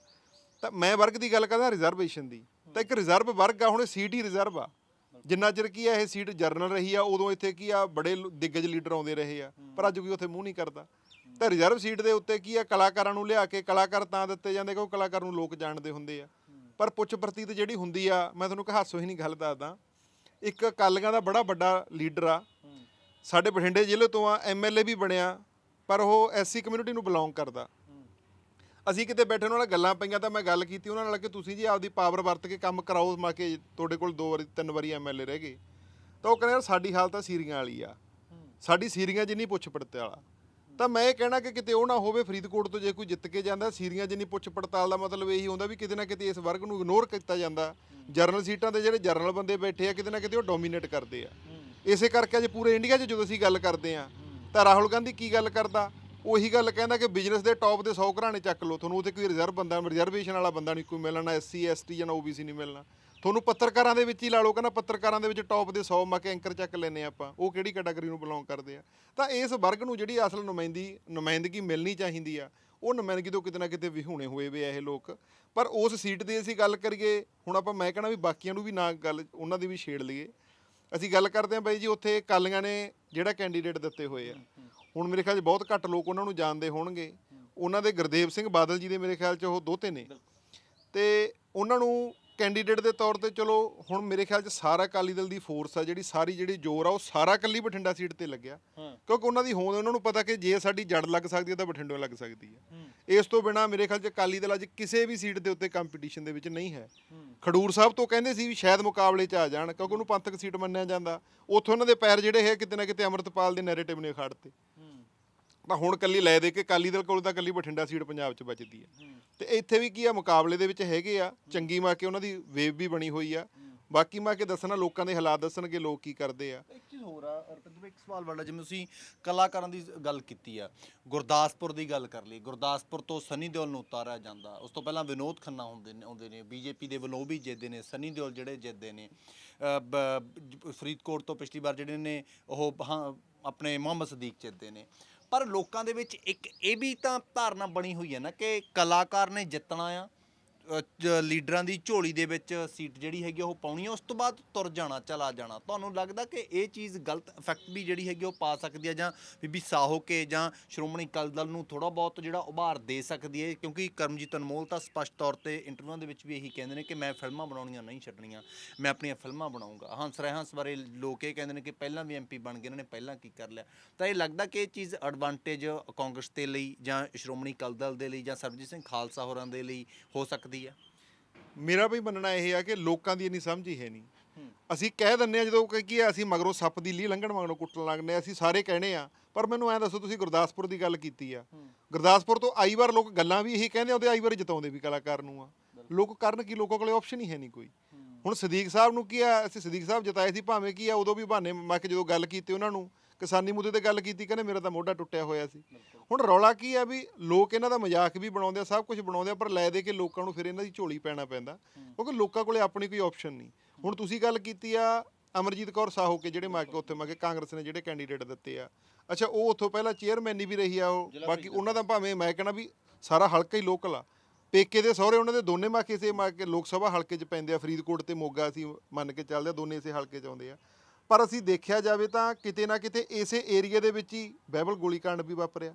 ਤਾਂ ਮੈਂ ਵਰਗ ਦੀ ਗੱਲ ਕਰਦਾ ਰਿਜ਼ਰਵੇਸ਼ਨ ਦੀ। ਤਾਂ ਇੱਕ ਰਿਜ਼ਰਵ ਵਰਗ ਆ, ਹੁਣ ਸੀਟ ਹੀ ਰਿਜ਼ਰਵ ਆ। ਜਿੰਨਾ ਚਿਰ ਕੀ ਆ, ਇਹ ਸੀਟ ਜਰਨਲ ਰਹੀ ਆ, ਉਦੋਂ ਇੱਥੇ ਕੀ ਆ, ਬੜੇ ਲੋ- ਦਿੱਗਜ ਲੀਡਰ ਆਉਂਦੇ ਰਹੇ ਆ। ਪਰ ਅੱਜ ਵੀ ਉੱਥੇ ਮੂੰਹ ਨਹੀਂ ਕਰਦਾ। ਤਾਂ ਰਿਜ਼ਰਵ ਸੀਟ ਦੇ ਉੱਤੇ ਕੀ ਆ, ਕਲਾਕਾਰਾਂ ਨੂੰ ਲਿਆ ਕੇ ਕਲਾਕਾਰ ਤਾਂ ਦਿੱਤੇ ਜਾਂਦੇ ਕਿਉਂਕਿ ਕਲਾਕਾਰ ਨੂੰ ਲੋਕ ਜਾਣਦੇ ਹੁੰਦੇ ਆ। ਪਰ ਪੁੱਛ ਪ੍ਰਤੀਤ ਜਿਹੜੀ ਹੁੰਦੀ ਆ, ਮੈਂ ਤੁਹਾਨੂੰ ਕਹਾਸੋ ਹੀ ਨਹੀਂ ਗੱਲ ਦੱਸਦਾ। ਇੱਕ ਕਾਲੀਆਂ ਦਾ ਬੜਾ ਵੱਡਾ ਲੀਡਰ ਆ। ਸਾਡੇ ਬਠਿੰਡੇ ਜ਼ਿਲ੍ਹੇ ਤੋਂ ਆ ਐਮਐਲਏ ਵੀ ਬਣਿਆ, ਪਰ ਉਹ ਐਸਸੀ ਕਮਿਊਨਿਟੀ ਨੂੰ ਬਿਲੋਂਗ ਕਰਦਾ। ਅਸੀਂ ਕਿਤੇ ਬੈਠੇ ਉਹਨਾਂ ਨਾਲ ਗੱਲਾਂ ਪਈਆਂ ਤਾਂ ਮੈਂ ਗੱਲ ਕੀਤੀ ਉਹਨਾਂ ਨਾਲ ਕਿ ਤੁਸੀਂ ਜੀ ਆਪਦੀ ਪਾਵਰ ਵਰਤ ਕੇ ਕੰਮ ਕਰਾਓ, ਮਾ ਕਿ ਤੁਹਾਡੇ ਕੋਲ ਦੋ ਵਾਰੀ, ਤਿੰਨ ਵਾਰੀ ਐਮਐਲਏ ਰਹਿ ਗਏ। ਤਾਂ ਉਹ ਕਹਿੰਦੇ ਯਾਰ ਸਾਡੀ ਹਾਲਤ ਤਾਂ ਸੀਰੀਆਂ ਵਾਲੀ ਆ। ਸਾਡੀ ਸੀਰੀਆਂ ਜਿੰਨੀ ਪੁੱਛ ਪੜਤਾਲ ਵਾਲਾ। ਤਾਂ ਮੈਂ ਇਹ ਕਹਿਣਾ ਕਿ ਕਿਤੇ ਉਹ ਨਾ ਹੋਵੇ, ਫਰੀਦਕੋਟ ਤੋਂ ਜੇ ਕੋਈ ਜਿੱਤ ਕੇ ਜਾਂਦਾ, ਸੀਰੀਆਂ ਜਿੰਨੀ ਪੁੱਛ ਪੜਤਾਲ ਦਾ ਮਤਲਬ ਇਹੀ ਹੁੰਦਾ ਵੀ ਕਿਤੇ ਨਾ ਕਿਤੇ ਇਸ ਵਰਗ ਨੂੰ ਇਗਨੋਰ ਕੀਤਾ ਜਾਂਦਾ। ਜਰਨਲ ਸੀਟਾਂ ਤੇ ਜਿਹੜੇ ਜਰਨਲ ਬੰਦੇ ਬੈਠੇ ਆ, ਕਿਤੇ ਨਾ ਕਿਤੇ ਉਹ ਡੋਮੀਨੇਟ ਕਰਦੇ ਆ। ਇਸੇ ਕਰਕੇ ਅੱਜ ਪੂਰੇ ਇੰਡੀਆ 'ਚ ਜਦੋਂ ਅਸੀਂ ਗੱਲ ਕਰਦੇ ਆ, ਤਾਂ ਰਾਹੁਲ ਗਾਂਧੀ ਕੀ ਗੱਲ ਕਰਦਾ? ਉਹੀ ਗੱਲ ਕਹਿੰਦਾ ਕਿ ਬਿਜ਼ਨਸ ਦੇ ਟੌਪ ਦੇ 100 ਘਰਾਣੇ ਚੱਕ ਲਓ। ਤੁਹਾਨੂੰ ਉੱਥੇ ਕੋਈ ਰਿਜ਼ਰਵ ਬੰਦਾ ਰਿਜ਼ਰਵੇਸ਼ਨ ਵਾਲਾ ਬੰਦਾ ਨਹੀਂ ਕੋਈ ਮਿਲਣਾ ਐਸਸੀ ਐਸਟੀ ਜਾਂ ਓਬੀਸੀ ਨਹੀਂ ਮਿਲਣਾ। ਤੁਹਾਨੂੰ ਪੱਤਰਕਾਰਾਂ ਦੇ ਵਿੱਚ ਹੀ ਲਾ ਲਓ ਕਹਿੰਦਾ ਪੱਤਰਕਾਰਾਂ ਦੇ ਵਿੱਚ ਟੌਪ ਦੇ 100 ਮੱਕੇ ਐਂਕਰ ਚੱਕ ਲੈਨੇ ਆਪਾਂ। ਉਹ ਕਿਹੜੀ ਕੈਟਾਗਰੀ ਨੂੰ ਬਿਲੋਂਗ ਕਰਦੇ ਆ? ਤਾਂ ਇਸ ਵਰਗ ਨੂੰ ਜਿਹੜੀ ਅਸਲ ਨੁਮਾਇੰਦੀ ਨੁਮਾਇੰਦਗੀ ਮਿਲਣੀ ਚਾਹੀਦੀ ਆ ਉਹ ਨੁਮਾਇੰਦਗੀ ਤੋਂ ਕਿਤੇ ਨਾ ਕਿਤੇ ਵਿਹੂਣੇ ਹੋਏ ਵੇ ਆ ਇਹ ਲੋਕ। ਪਰ ਉਸ ਸੀਟ ਦੀ ਅਸੀਂ ਗੱਲ ਕਰੀਏ ਹੁਣ ਆਪਾਂ ਮੈਂ ਕਹਣਾ ਵੀ ਬਾਕੀਆਂ ਨੂੰ ਵੀ ਨਾ ਗੱਲ ਉਹਨਾਂ ਦੀ ਵੀ ਛੇੜ ਲਈਏ। ਅਸੀਂ ਗੱਲ ਕਰਦੇ ਹਾਂ ਬਾਈ ਜੀ ਉੱਥੇ ਕਾਲੀਆਂ ਨੇ ਜਿਹੜਾ ਕੈਂਡੀਡੇਟ ਦਿੱਤੇ ਹੋਏ ਆ। ਹੁਣ ਮੇਰੇ ਖਿਆਲ 'ਚ ਬਹੁਤ ਘੱਟ ਲੋਕ ਉਹਨਾਂ ਨੂੰ ਜਾਣਦੇ ਹੋਣਗੇ। ਉਹਨਾਂ ਦੇ ਗੁਰਦੇਵ ਸਿੰਘ ਬਾਦਲ ਜੀ ਦੇ ਮੇਰੇ ਖਿਆਲ 'ਚ ਉਹ ਦੋਤੇ ਨੇ। ਤੇ ਉਹਨਾਂ ਨੂੰ ਕੈਂਡੀਡੇਟ ਦੇ ਤੌਰ ਤੇ ਚਲੋ ਹੁਣ ਮੇਰੇ ਖਿਆਲ 'ਚ ਸਾਰਾ ਅਕਾਲੀ ਦਲ ਦੀ ਫੋਰਸ ਆ ਜਿਹੜੀ ਸਾਰੀ ਜਿਹੜੀ ਜ਼ੋਰ ਆ ਉਹ ਸਾਰਾ ਕੱਲੀ ਬਠਿੰਡਾ ਸੀਟ ਤੇ ਲੱਗਿਆ। ਕਿਉਂਕਿ ਉਹਨਾਂ ਦੀ ਹੋਂਦ ਉਹਨਾਂ ਨੂੰ ਪਤਾ ਕਿ ਜੇ ਸਾਡੀ ਜੜ ਲੱਗ ਸਕਦੀ ਹੈ ਤਾਂ ਬਠਿੰਡੋਂ ਲੱਗ ਸਕਦੀ ਹੈ। ਇਸ ਤੋਂ ਬਿਨਾ ਮੇਰੇ ਖਿਆਲ 'ਚ ਅਕਾਲੀ ਦਲ ਅੱਜ ਕਿਸੇ ਵੀ ਸੀਟ ਦੇ ਉੱਤੇ ਕੰਪੀਟੀਸ਼ਨ ਦੇ ਵਿੱਚ ਨਹੀਂ ਹੈ। ਖਡੂਰ ਸਾਹਿਬ ਤੋਂ ਕਹਿੰਦੇ ਸੀ ਵੀ ਸ਼ਾਇਦ ਮੁਕਾਬਲੇ 'ਚ ਆ ਜਾਣ ਕਿਉਂਕਿ ਉਹਨੂੰ ਪੰਥਕ ਸੀਟ ਮੰਨਿਆ ਜਾਂਦਾ। ਉੱਥੋਂ ਉਹਨਾਂ ਦੇ ਪੈਰ ਜਿਹੜੇ ਹੈ ਕਿਤੇ ਨਾ ਕਿਤੇ ਅਮਰਤਪਾਲ ਦੇ ਨੈਰੇਟਿਵ ਨੇ ਖੜਤੇ ਤਾਂ ਹੁਣ ਕੱਲੀ ਲੈ ਦੇ ਕੇ ਅਕਾਲੀ ਦਲ ਕੋਲ ਤਾਂ ਕੱਲੀ ਬਠਿੰਡਾ ਸੀਟ ਪੰਜਾਬ 'ਚ ਬਚਦੀ ਹੈ। ਤੇ ਇੱਥੇ ਵੀ ਕੀ ਆ ਮੁਕਾਬਲੇ ਦੇ ਵਿੱਚ ਹੈਗੇ ਆ ਚੰਗੀ ਮਾ ਕੇ ਉਹਨਾਂ ਦੀ ਵੇਵ ਵੀ ਬਣੀ ਹੋਈ ਆ। ਬਾਕੀ ਮੈਂ ਕਿ ਦੱਸਣਾ ਲੋਕਾਂ ਦੇ ਹਾਲਾਤ ਦੱਸਣਗੇ ਲੋਕ ਕੀ ਕਰਦੇ ਆ। ਇੱਕ ਚੀਜ਼ ਹੋਰ ਆ ਰਪਿੰਦਰ ਇੱਕ ਸਵਾਲ ਵਾਲਾ ਜਿਵੇਂ ਤੁਸੀਂ ਕਲਾਕਾਰਾਂ ਦੀ ਗੱਲ ਕੀਤੀ ਆ ਗੁਰਦਾਸਪੁਰ ਦੀ ਗੱਲ ਕਰ ਲਈ ਗੁਰਦਾਸਪੁਰ ਤੋਂ ਸਨੀ ਦਿਓਲ ਨੂੰ ਉਤਾਰਿਆ ਜਾਂਦਾ। ਉਸ ਤੋਂ ਪਹਿਲਾਂ ਵਿਨੋਦ ਖੰਨਾ ਹੁੰਦੇ ਨੇ ਆਉਂਦੇ ਨੇ ਬੀਜੇਪੀ ਦੇ ਵੱਲੋਂ ਉਹ ਵੀ ਜਿੱਤਦੇ ਨੇ ਸਨੀ ਦਿਓਲ ਜਿਹੜੇ ਜਿੱਤਦੇ ਨੇ ਬ- ਫਰੀਦਕੋਟ ਤੋਂ ਪਿਛਲੀ ਵਾਰ ਜਿਹੜੇ ਨੇ ਉਹ ਹਾਂ, ਆਪਣੇ ਮੁਹੰਮਦ ਸਦੀਕ ਜਿੱਤਦੇ ਨੇ। ਪਰ ਲੋਕਾਂ ਦੇ ਵਿੱਚ ਇੱਕ ਇਹ ਵੀ ਤਾਂ ਧਾਰਨਾ ਬਣੀ ਹੋਈ ਹੈ ਨਾ ਕਿ ਕਲਾਕਾਰ ਨੇ ਜਿੱਤਣਾ ਆ ਅ, ਲੀਡਰਾਂ ਦੀ ਝੋਲੀ ਦੇ ਵਿੱਚ ਸੀਟ ਜਿਹੜੀ ਹੈਗੀ ਆ ਉਹ ਪਾਉਣੀ ਆ ਉਸ ਤੋਂ ਬਾਅਦ ਤੁਰ ਜਾਣਾ ਚਲਾ ਜਾਣਾ। ਤੁਹਾਨੂੰ ਲੱਗਦਾ ਕਿ ਇਹ ਚੀਜ਼ ਗਲਤ ਇਫੈਕਟ ਵੀ ਜਿਹੜੀ ਹੈਗੀ ਉਹ ਪਾ ਸਕਦੀ ਹੈ ਜਾਂ ਬੀਬੀ ਸਾਹੋ ਕੇ ਜਾਂ ਸ਼੍ਰੋਮਣੀ ਅਕਾਲੀ ਦਲ ਨੂੰ ਥੋੜਾ ਬਹੁਤ ਜਿਹੜਾ ਉਭਾਰ ਦੇ ਸਕਦੀ ਹੈ ਕਿਉਂਕਿ ਕਰਮਜੀਤ ਅਨਮੋਲ ਤਾਂ ਸਪਸ਼ਟ ਤੌਰ ਤੇ ਇੰਟਰਵਿਊਆਂ ਦੇ ਵਿੱਚ ਵੀ ਇਹੀ ਕਹਿੰਦੇ ਨੇ ਕਿ ਮੈਂ ਫਿਲਮਾਂ ਬਣਾਉਣੀਆਂ ਨਹੀਂ ਛੱਡਣੀਆਂ ਮੈਂ ਆਪਣੀਆਂ ਫਿਲਮਾਂ ਬਣਾਉਂਗਾ ਹੰਸ ਰਾਏ ਹੰਸ ਬਾਰੇ ਲੋਕ ਇਹ ਕਹਿੰਦੇ ਨੇ ਕਿ ਪਹਿਲਾਂ ਵੀ ਐਮਪੀ ਬਣ ਗਏ ਇਹਨਾਂ ਨੇ ਪਹਿਲਾਂ ਕੀ ਕਰ ਲਿਆ? ਤਾਂ ਇਹ ਲੱਗਦਾ ਕਿ ਇਹ ਚੀਜ਼ ਐਡਵਾਂਟੇਜ ਕਾਂਗਰਸ ਦੇ ਲਈ ਜਾਂ ਸ਼੍ਰੋਮਣੀ ਅਕਾਲੀ ਦਲ ਦੇ ਲਈ ਜਾਂ ਸਰਬਜੀਤ ਸਿੰਘ ਖਾਲਸਾ ਹੋਰਾਂ ਦੇ ਲਈ ਹੋ ਸਕਦੀ ਹੈ ਮੇਰਾ ਵੀ ਮੰਨਣਾ ਇਹ ਆ ਕਿ ਲੋਕਾਂ ਦੀ ਇੰਨੀ ਸਮਝ ਹੀ ਹੈ ਨਹੀਂ। ਅਸੀਂ ਕਹਿ ਦਿੰਨੇ ਆ ਜਦੋਂ ਕਿ ਕੀ ਆ ਅਸੀਂ ਮਗਰੋਂ ਸੱਪ ਦੀ ਲੀ ਲੰਘਣ ਮਗਰੋਂ ਕੁੱਟਣ ਲੱਗਨੇ ਆ, ਅਸੀਂ ਸਾਰੇ ਕਹਿਣੇ ਆ। ਪਰ ਮੈਨੂੰ ਐਂ ਦੱਸੋ ਤੁਸੀਂ ਗੁਰਦਾਸਪੁਰ ਦੀ ਗੱਲ ਕੀਤੀ ਆ। ਗੁਰਦਾਸਪੁਰ ਤੋਂ ਆਈ ਵਾਰ ਲੋਕ ਗੱਲਾਂ ਵੀ ਇਹੀ ਕਹਿੰਦੇ ਆਉਂਦੇ ਆਈ ਵਾਰ ਜਿਤਾਉਂਦੇ ਵੀ ਕਲਾਕਾਰ ਨੂੰ ਆ। ਲੋਕ ਕਰਨ ਕੀ ਲੋਕਾਂ ਕੋਲੇ ਆਪਸ਼ਨ ਹੀ ਹੈ ਨਹੀਂ ਕੋਈ। ਹੁਣ ਸਦੀਕ ਸਾਹਿਬ ਨੂੰ ਕੀ ਆ ਅਸੀਂ ਸਦੀਕ ਸਾਹਿਬ ਜਿਤਾਏ ਸੀ ਭਾਵੇਂ ਕੀ ਆ ਉਦੋਂ ਵੀ ਬਹਾਨੇ ਮੈਂ ਕਿ ਜਦੋਂ ਗੱਲ ਕੀਤੀ ਉਹਨਾਂ ਨੂੰ ਕਿਸਾਨੀ ਮੁੱਦੇ ਤੇ ਗੱਲ ਕੀਤੀ ਕਹਿੰਦੇ ਮੇਰਾ ਤਾਂ ਮੋਢਾ ਟੁੱਟਿਆ ਹੋਇਆ ਸੀ। ਹੁਣ ਰੌਲਾ ਕੀ ਆ ਵੀ ਲੋਕ ਇਹਨਾਂ ਦਾ ਮਜ਼ਾਕ ਵੀ ਬਣਾਉਂਦੇ ਆ ਸਭ ਕੁਝ ਬਣਾਉਂਦੇ ਆ ਪਰ ਲੈ ਦੇ ਕੇ ਲੋਕਾਂ ਨੂੰ ਫਿਰ ਇਹਨਾਂ ਦੀ ਝੋਲੀ ਪੈਣਾ ਪੈਂਦਾ। ਕਿਉਂਕਿ ਲੋਕਾਂ ਕੋਲੇ ਆਪਣੀ ਕੋਈ ਆਪਸ਼ਨ ਨਹੀਂ। ਹੁਣ ਤੁਸੀਂ ਗੱਲ ਕੀਤੀ ਆ ਅਮਰਜੀਤ ਕੌਰ ਸਾਹੋ ਕੇ ਜਿਹੜੇ ਮੈਂ ਕਿ ਉੱਥੇ ਮੈਂ ਕਿ ਕਾਂਗਰਸ ਨੇ ਜਿਹੜੇ ਕੈਂਡੀਡੇਟ ਦਿੱਤੇ ਆ। ਅੱਛਾ ਉਹ ਉੱਥੋਂ ਪਹਿਲਾਂ ਚੇਅਰਮੈਨ ਵੀ ਰਹੀ ਆ ਉਹ। ਬਾਕੀ ਉਹਨਾਂ ਦਾ ਭਾਵੇਂ ਮੈਂ ਕਹਿੰਦਾ ਵੀ ਸਾਰਾ ਹਲਕਾ ਹੀ ਲੋਕਲ ਆ। ਪੇਕੇ ਦੇ ਸਹੁਰੇ ਉਹਨਾਂ ਦੇ ਦੋਨੇ ਮਾਕੇ ਇਸੇ ਮਾਕੇ ਲੋਕ ਸਭਾ ਹਲਕੇ 'ਚ ਪੈਂਦੇ ਆ ਫਰੀਦਕੋਟ ਤੇ ਮੋਗਾ ਅਸੀਂ ਮੰਨ ਕੇ ਚੱਲਦੇ ਆ ਦੋਨੇ ਇਸੇ ਹਲਕੇ 'ਚ ਆਉਂਦੇ ਆ। ਪਰ ਅਸੀਂ ਦੇਖਿਆ ਜਾਵੇ ਤਾਂ ਕਿਤੇ ਨਾ ਕਿਤੇ ਇਸੇ ਏਰੀਆ ਦੇ ਵਿੱਚ ਹੀ ਬਾਈਬਲ ਗੋਲੀकांड ਵੀ ਵਾਪਰਿਆ।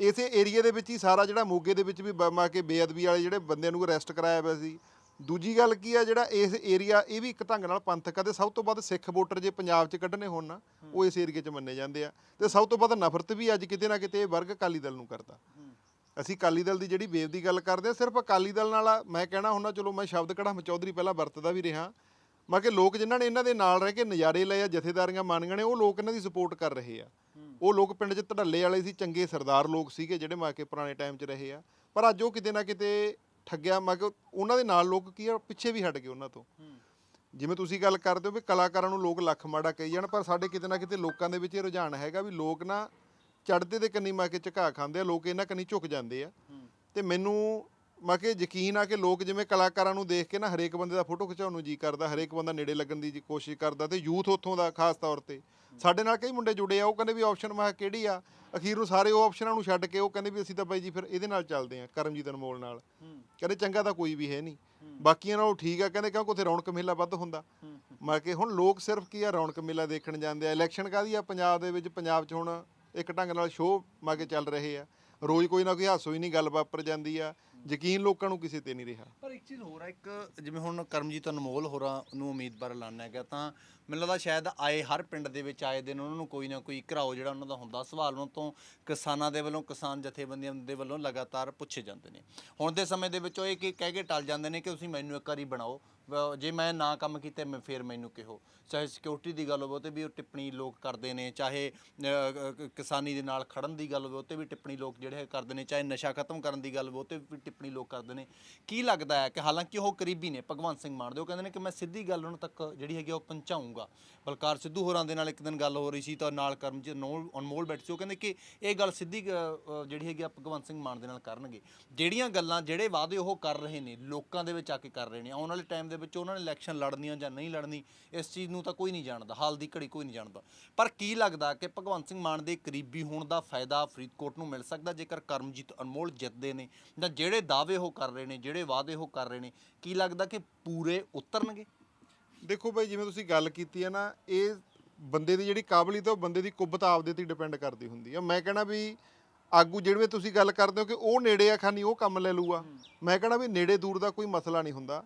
ਇਸੇ ਏਰੀਆ ਦੇ ਵਿੱਚ ਹੀ ਸਾਰਾ ਜਿਹੜਾ ਮੋਗੇ ਦੇ ਵਿੱਚ ਵੀ ਮਾ ਕੇ ਬੇਅਦਬੀ ਵਾਲੇ ਜਿਹੜੇ ਬੰਦਿਆਂ ਨੂੰ ਅਰੈਸਟ ਕਰਾਇਆ ਪਿਆ ਸੀ। ਦੂਜੀ ਗੱਲ ਕੀ ਆ ਜਿਹੜਾ ਇਸ ਏਰੀਆ ਇਹ ਵੀ ਇੱਕ ਢੰਗ ਨਾਲ ਪੰਥਕ ਆ ਤੇ ਸਭ ਤੋਂ ਵੱਧ ਸਿੱਖ ਵੋਟਰ ਜੇ ਪੰਜਾਬ 'ਚ ਕੱਢਣੇ ਹੋਣ ਨਾ ਉਹ ਇਸ ਏਰੀਏ 'ਚ ਮੰਨੇ ਜਾਂਦੇ ਆ। ਤੇ ਸਭ ਤੋਂ ਵੱਧ ਨਫ਼ਰਤ ਵੀ ਅੱਜ ਕਿਤੇ ਨਾ ਕਿਤੇ ਇਹ ਵਰਗ ਅਕਾਲੀ ਦਲ ਨੂੰ ਕਰਦਾ। ਅਸੀਂ ਅਕਾਲੀ ਦਲ ਦੀ ਜਿਹੜੀ ਵੇਵ ਦੀ ਗੱਲ ਕਰਦੇ ਆ ਸਿਰਫ ਅਕਾਲੀ ਦਲ ਨਾਲ ਆ, ਮੈਂ ਕਹਿਣਾ ਹੁੰਦਾ ਚਲੋ ਮੈਂ ਸ਼ਬਦ ਕੜਾ ਚੌਧਰੀ ਪਹਿਲਾਂ ਵਰਤਦਾ ਵੀ ਰਿਹਾ। ਮੈਂ ਕਿ ਲੋਕ ਜਿਨ੍ਹਾਂ ਨੇ ਇਹਨਾਂ ਦੇ ਨਾਲ ਰਹਿ ਕੇ ਨਜ਼ਾਰੇ ਲਏ ਆ ਜਥੇਦਾਰੀਆਂ ਮੰਨ ਨੇ ਉਹ ਲੋਕ ਇਹਨਾਂ ਦੀ ਸਪੋਰਟ ਕਰ ਰਹੇ ਆ। ਉਹ ਲੋਕ ਪਿੰਡ 'ਚ ਧੜੱਲੇ ਵਾਲੇ ਸੀ ਚੰਗੇ ਸਰਦਾਰ ਲੋਕ ਸੀਗੇ ਜਿਹੜੇ ਮੈਂ ਕਿ ਪੁਰਾਣੇ ਟਾਈਮ 'ਚ ਰਹੇ ਆ। ਪਰ ਅੱਜ ਉਹ ਕਿਤੇ ਨਾ ਕਿਤੇ ਠੱਗਿਆ ਮੈਂ ਕਿ ਉਹਨਾਂ ਦੇ ਨਾਲ ਲੋਕ ਕੀ ਆ ਪਿੱਛੇ ਵੀ ਹਟ ਗਏ ਉਹਨਾਂ ਤੋਂ। ਜਿਵੇਂ ਤੁਸੀਂ ਗੱਲ ਕਰਦੇ ਹੋ ਵੀ ਕਲਾਕਾਰਾਂ ਨੂੰ ਲੋਕ ਲੱਖ ਮਾੜਾ ਕਹੀ ਜਾਣ ਪਰ ਸਾਡੇ ਕਿਤੇ ਨਾ ਕਿਤੇ ਲੋਕਾਂ ਦੇ ਵਿੱਚ ਇਹ ਰੁਝਾਨ ਹੈਗਾ ਵੀ ਲੋਕ ਨਾ ਚੜਦੇ ਦੇ ਕੰਨੀ ਮਾ ਕੇ ਝੁਕਾ ਖਾਂਦੇ ਆ ਲੋਕ ਇਹਨਾਂ ਕੰਨੀ ਝੁਕ ਜਾਂਦੇ ਆ। ਤੇ ਮੈਨੂੰ ਮੈਂ ਕਿ ਯਕੀਨ ਆ ਕਿ ਲੋਕ ਜਿਵੇਂ ਕਲਾਕਾਰਾਂ ਨੂੰ ਦੇਖ ਕੇ ਨਾ ਹਰੇਕ ਬੰਦੇ ਦਾ ਫੋਟੋ ਖਿਚਾਉਣ ਨੂੰ ਜੀ ਕਰਦਾ ਹਰੇਕ ਬੰਦਾ ਨੇੜੇ ਲੱਗਣ ਦੀ ਜੀ ਕੋਸ਼ਿਸ਼ ਕਰਦਾ ਤੇ ਯੂਥ ਉੱਥੋਂ ਦਾ ਖਾਸ ਤੌਰ ਤੇ। ਸਾਡੇ ਨਾਲ ਕਈ ਮੁੰਡੇ ਜੁੜੇ ਆ ਉਹ ਕਹਿੰਦੇ ਵੀ ਆਪਸ਼ਨ ਮੈਂ ਕਿਹਾ ਕਿਹੜੀ ਆ? ਅਖੀਰ ਨੂੰ ਸਾਰੇ ਉਹ ਆਪਸ਼ਨਾਂ ਨੂੰ ਛੱਡ ਕੇ ਉਹ ਕਹਿੰਦੇ ਵੀ ਅਸੀਂ ਤਾਂ ਬਾਈ ਜੀ ਫਿਰ ਇਹਦੇ ਨਾਲ ਚੱਲਦੇ ਆ ਕਰਮਜੀਤ ਅਨਮੋਲ ਨਾਲ। ਕਹਿੰਦੇ ਚੰਗਾ ਤਾਂ ਕੋਈ ਵੀ ਹੈ ਨਹੀਂ। ਬਾਕੀਆਂ ਨਾਲੋਂ ਠੀਕ ਆ ਕਹਿੰਦੇ ਕਿਉਂਕਿ ਉੱਥੇ ਰੌਣਕ ਮੇਲਾ ਵੱਧ ਹੁੰਦਾ। ਮੈਂ ਕਿ ਹੁਣ ਲੋਕ ਸਿਰਫ ਕੀ ਆ ਰੌਣਕ ਮੇਲਾ ਦੇਖਣ ਜਾਂਦੇ ਆ। ਇਲੈਕਸ਼ਨ ਕਾਦੀ ਆ? ਪੰਜਾਬ ਦੇ ਵਿੱਚ ਪੰਜਾਬ 'ਚ ਹੁਣ ਇੱਕ ਢੰਗ ਨਾਲ ਸ਼ੋਅ ਮਾ ਕੇ ਚੱਲ ਰਹੇ ਆ। ਰੋਜ਼ ਕੋਈ ਨਾ ਕੋਈ ਹਾਸੋ ਹੀ ਨਹੀਂ ਗੱਲ ਵਾਪਰ ਜਾਂਦੀ ਆ। ਯਕੀਨ ਲੋਕਾਂ ਨੂੰ ਕਿਸੇ ਤੇ ਨਹੀਂ ਰਿਹਾ। ਪਰ ਇੱਕ ਚੀਜ਼ ਹੋਰ ਆ, ਇੱਕ ਜਿਵੇਂ ਹੁਣ ਕਰਮਜੀਤ ਅਨਮੋਲ ਹੋਰਾਂ ਨੂੰ ਉਮੀਦਵਾਰ ਐਲਾਨਿਆ ਗਿਆ, ਤਾਂ ਮੈਨੂੰ ਲੱਗਦਾ ਸ਼ਾਇਦ ਆਏ ਹਰ ਪਿੰਡ ਦੇ ਵਿੱਚ ਆਏ ਦਿਨ ਉਹਨਾਂ ਨੂੰ ਕੋਈ ਨਾ ਕੋਈ ਘਰਾਓ ਜਿਹੜਾ ਉਹਨਾਂ ਦਾ ਹੁੰਦਾ, ਸਵਾਲ ਉਹਨਾਂ ਤੋਂ ਕਿਸਾਨਾਂ ਦੇ ਵੱਲੋਂ, ਕਿਸਾਨ ਜਥੇਬੰਦੀਆਂ ਦੇ ਵੱਲੋਂ ਲਗਾਤਾਰ ਪੁੱਛੇ ਜਾਂਦੇ ਨੇ। ਹੁਣ ਦੇ ਸਮੇਂ ਦੇ ਵਿੱਚ ਉਹ ਇਹ ਕਿ ਕਹਿ ਕੇ ਟਲ ਜਾਂਦੇ ਨੇ ਕਿ ਤੁਸੀਂ ਮੈਨੂੰ ਇੱਕ ਵਾਰੀ ਬਣਾਓ। ਜੇ ਮੈਂ ਨਾ ਕੰਮ ਕੀਤਾ, ਮੈਂ ਫਿਰ ਮੈਨੂੰ ਕਿਹੋ। ਚਾਹੇ ਸਿਕਿਉਰਿਟੀ ਦੀ ਗੱਲ ਹੋਵੇ, ਉਹ ਤੇ ਵੀ ਉਹ ਟਿੱਪਣੀ ਲੋਕ ਕਰਦੇ ਨੇ, ਚਾਹੇ ਕਿਸਾਨੀ ਦੇ ਨਾਲ ਖੜਨ ਦੀ ਗੱਲ ਹੋਵੇ, ਉਹ ਤੇ ਵੀ ਟਿੱਪਣੀ ਲੋਕ ਜਿਹੜੇ ਕਰਦੇ ਨੇ, ਚਾਹੇ ਨਸ਼ਾ ਖਤਮ ਕਰਨ ਦੀ ਗੱਲ ਹੋਵੇ, ਉਹ ਤੇ ਵੀ ਟਿੱਪਣੀ ਲੋਕ ਕਰਦੇ ਨੇ। ਕੀ ਲੱਗਦਾ ਹੈ ਕਿ ਹਾਲਾਂਕਿ ਉਹ ਕਰੀਬੀ ਨੇ, ਭਗਵੰਤ ਸਿੰਘ ਮਾਨ ਦੇ, ਉਹ ਕਹਿੰਦੇ ਨੇ ਕਿ ਮੈਂ ਸਿੱਧੀ ਗੱਲ ਉਹਨਾਂ ਤੱਕ ਜਿਹੜੀ ਹੈਗੀ ਆ, ਉਹ ਪਹੁੰਚਾਊਂਗਾ ਬਲਕਾਰ ਸਿੱਧੂ ਹੋਰਾਂ ਦੇ ਨਾਲ ਇੱਕ ਦਿਨ ਗੱਲ ਹੋ ਰਹੀ ਸੀ ਤਾਂ ਨਾਲ ਕਰਮਜੀਤ ਅਨਮੋਲ ਅਨਮੋਲ ਬੈਠ ਸੀ। ਉਹ ਕਹਿੰਦੇ ਕਿ ਇਹ ਗੱਲ ਸਿੱਧੀ ਅ, ਜਿਹੜੀ ਹੈਗੀ ਆ ਭਗਵੰਤ ਸਿੰਘ ਮਾਨ ਦੇ ਨਾਲ ਕਰਨਗੇ। ਜਿਹੜੀਆਂ ਗੱਲਾਂ ਜਿਹੜੇ ਵਾਅਦੇ ਉਹ ਕਰ ਰਹੇ ਨੇ ਲੋਕਾਂ ਦੇ ਵਿੱਚ ਆ ਕੇ ਕਰ ਰਹੇ ਨੇ। ਆਉਣ ਵਾਲੇ ਟਾਈਮ ਦੇ ਵਿੱਚ ਉਹਨਾਂ ਨੇ ਇਲੈਕਸ਼ਨ ਲੜਨੀਆਂ ਜਾਂ ਨਹੀਂ ਲੜਨੀ ਇਸ ਚੀਜ਼ ਨੂੰ ਤਾਂ ਕੋਈ ਨਹੀਂ ਜਾਣਦਾ। ਹਾਲ ਦੀ ਘੜੀ ਕੋਈ ਨਹੀਂ ਜਾਣਦਾ। ਪਰ ਕੀ ਲੱਗਦਾ ਕਿ ਭਗਵੰਤ ਸਿੰਘ ਮਾਨ ਦੇ ਕਰੀਬੀ ਹੋਣ ਦਾ ਫਾਇਦਾ ਫਰੀਦਕੋਟ ਨੂੰ ਮਿਲ ਸਕਦਾ ਜੇਕਰ ਕਰਮਜੀਤ ਅਨਮੋਲ ਜਿੱਤਦੇ ਨੇ ਜਾਂ ਜਿਹੜੇ ਦਾਅਵੇ ਉਹ ਕਰ ਰਹੇ ਨੇ ਜਿਹੜੇ ਵਾਅਦੇ ਉਹ ਕਰ ਰਹੇ ਨੇ ਕੀ ਲੱਗਦਾ ਕਿ ਪੂਰੇ ਉਤਰਨਗੇ? ਦੇਖੋ ਭਾਈ ਜਿਵੇਂ ਤੁਸੀਂ ਗੱਲ ਕੀਤੀ ਹੈ ਨਾ ਇਹ ਬੰਦੇ ਦੀ ਜਿਹੜੀ ਕਾਬਲੀਅਤ ਹੈ ਉਹ ਬੰਦੇ ਦੀ ਕੁੱਬਤ ਆਪਦੇ ਤੇ ਡਿਪੈਂਡ ਕਰਦੀ ਹੁੰਦੀ ਆ ਮੈਂ ਕਹਿਣਾ ਵੀ ਆਗੂ ਜਿਹੜੇ ਤੁਸੀਂ ਗੱਲ ਕਰਦੇ ਹੋ ਕਿ ਉਹ ਨੇੜੇ ਆ ਖਾਨੀ ਉਹ ਕੰਮ ਲੈ ਲੂਗਾ ਮੈਂ ਕਹਿਣਾ ਵੀ ਨੇੜੇ ਦੂਰ ਦਾ ਕੋਈ ਮਸਲਾ ਨਹੀਂ ਹੁੰਦਾ।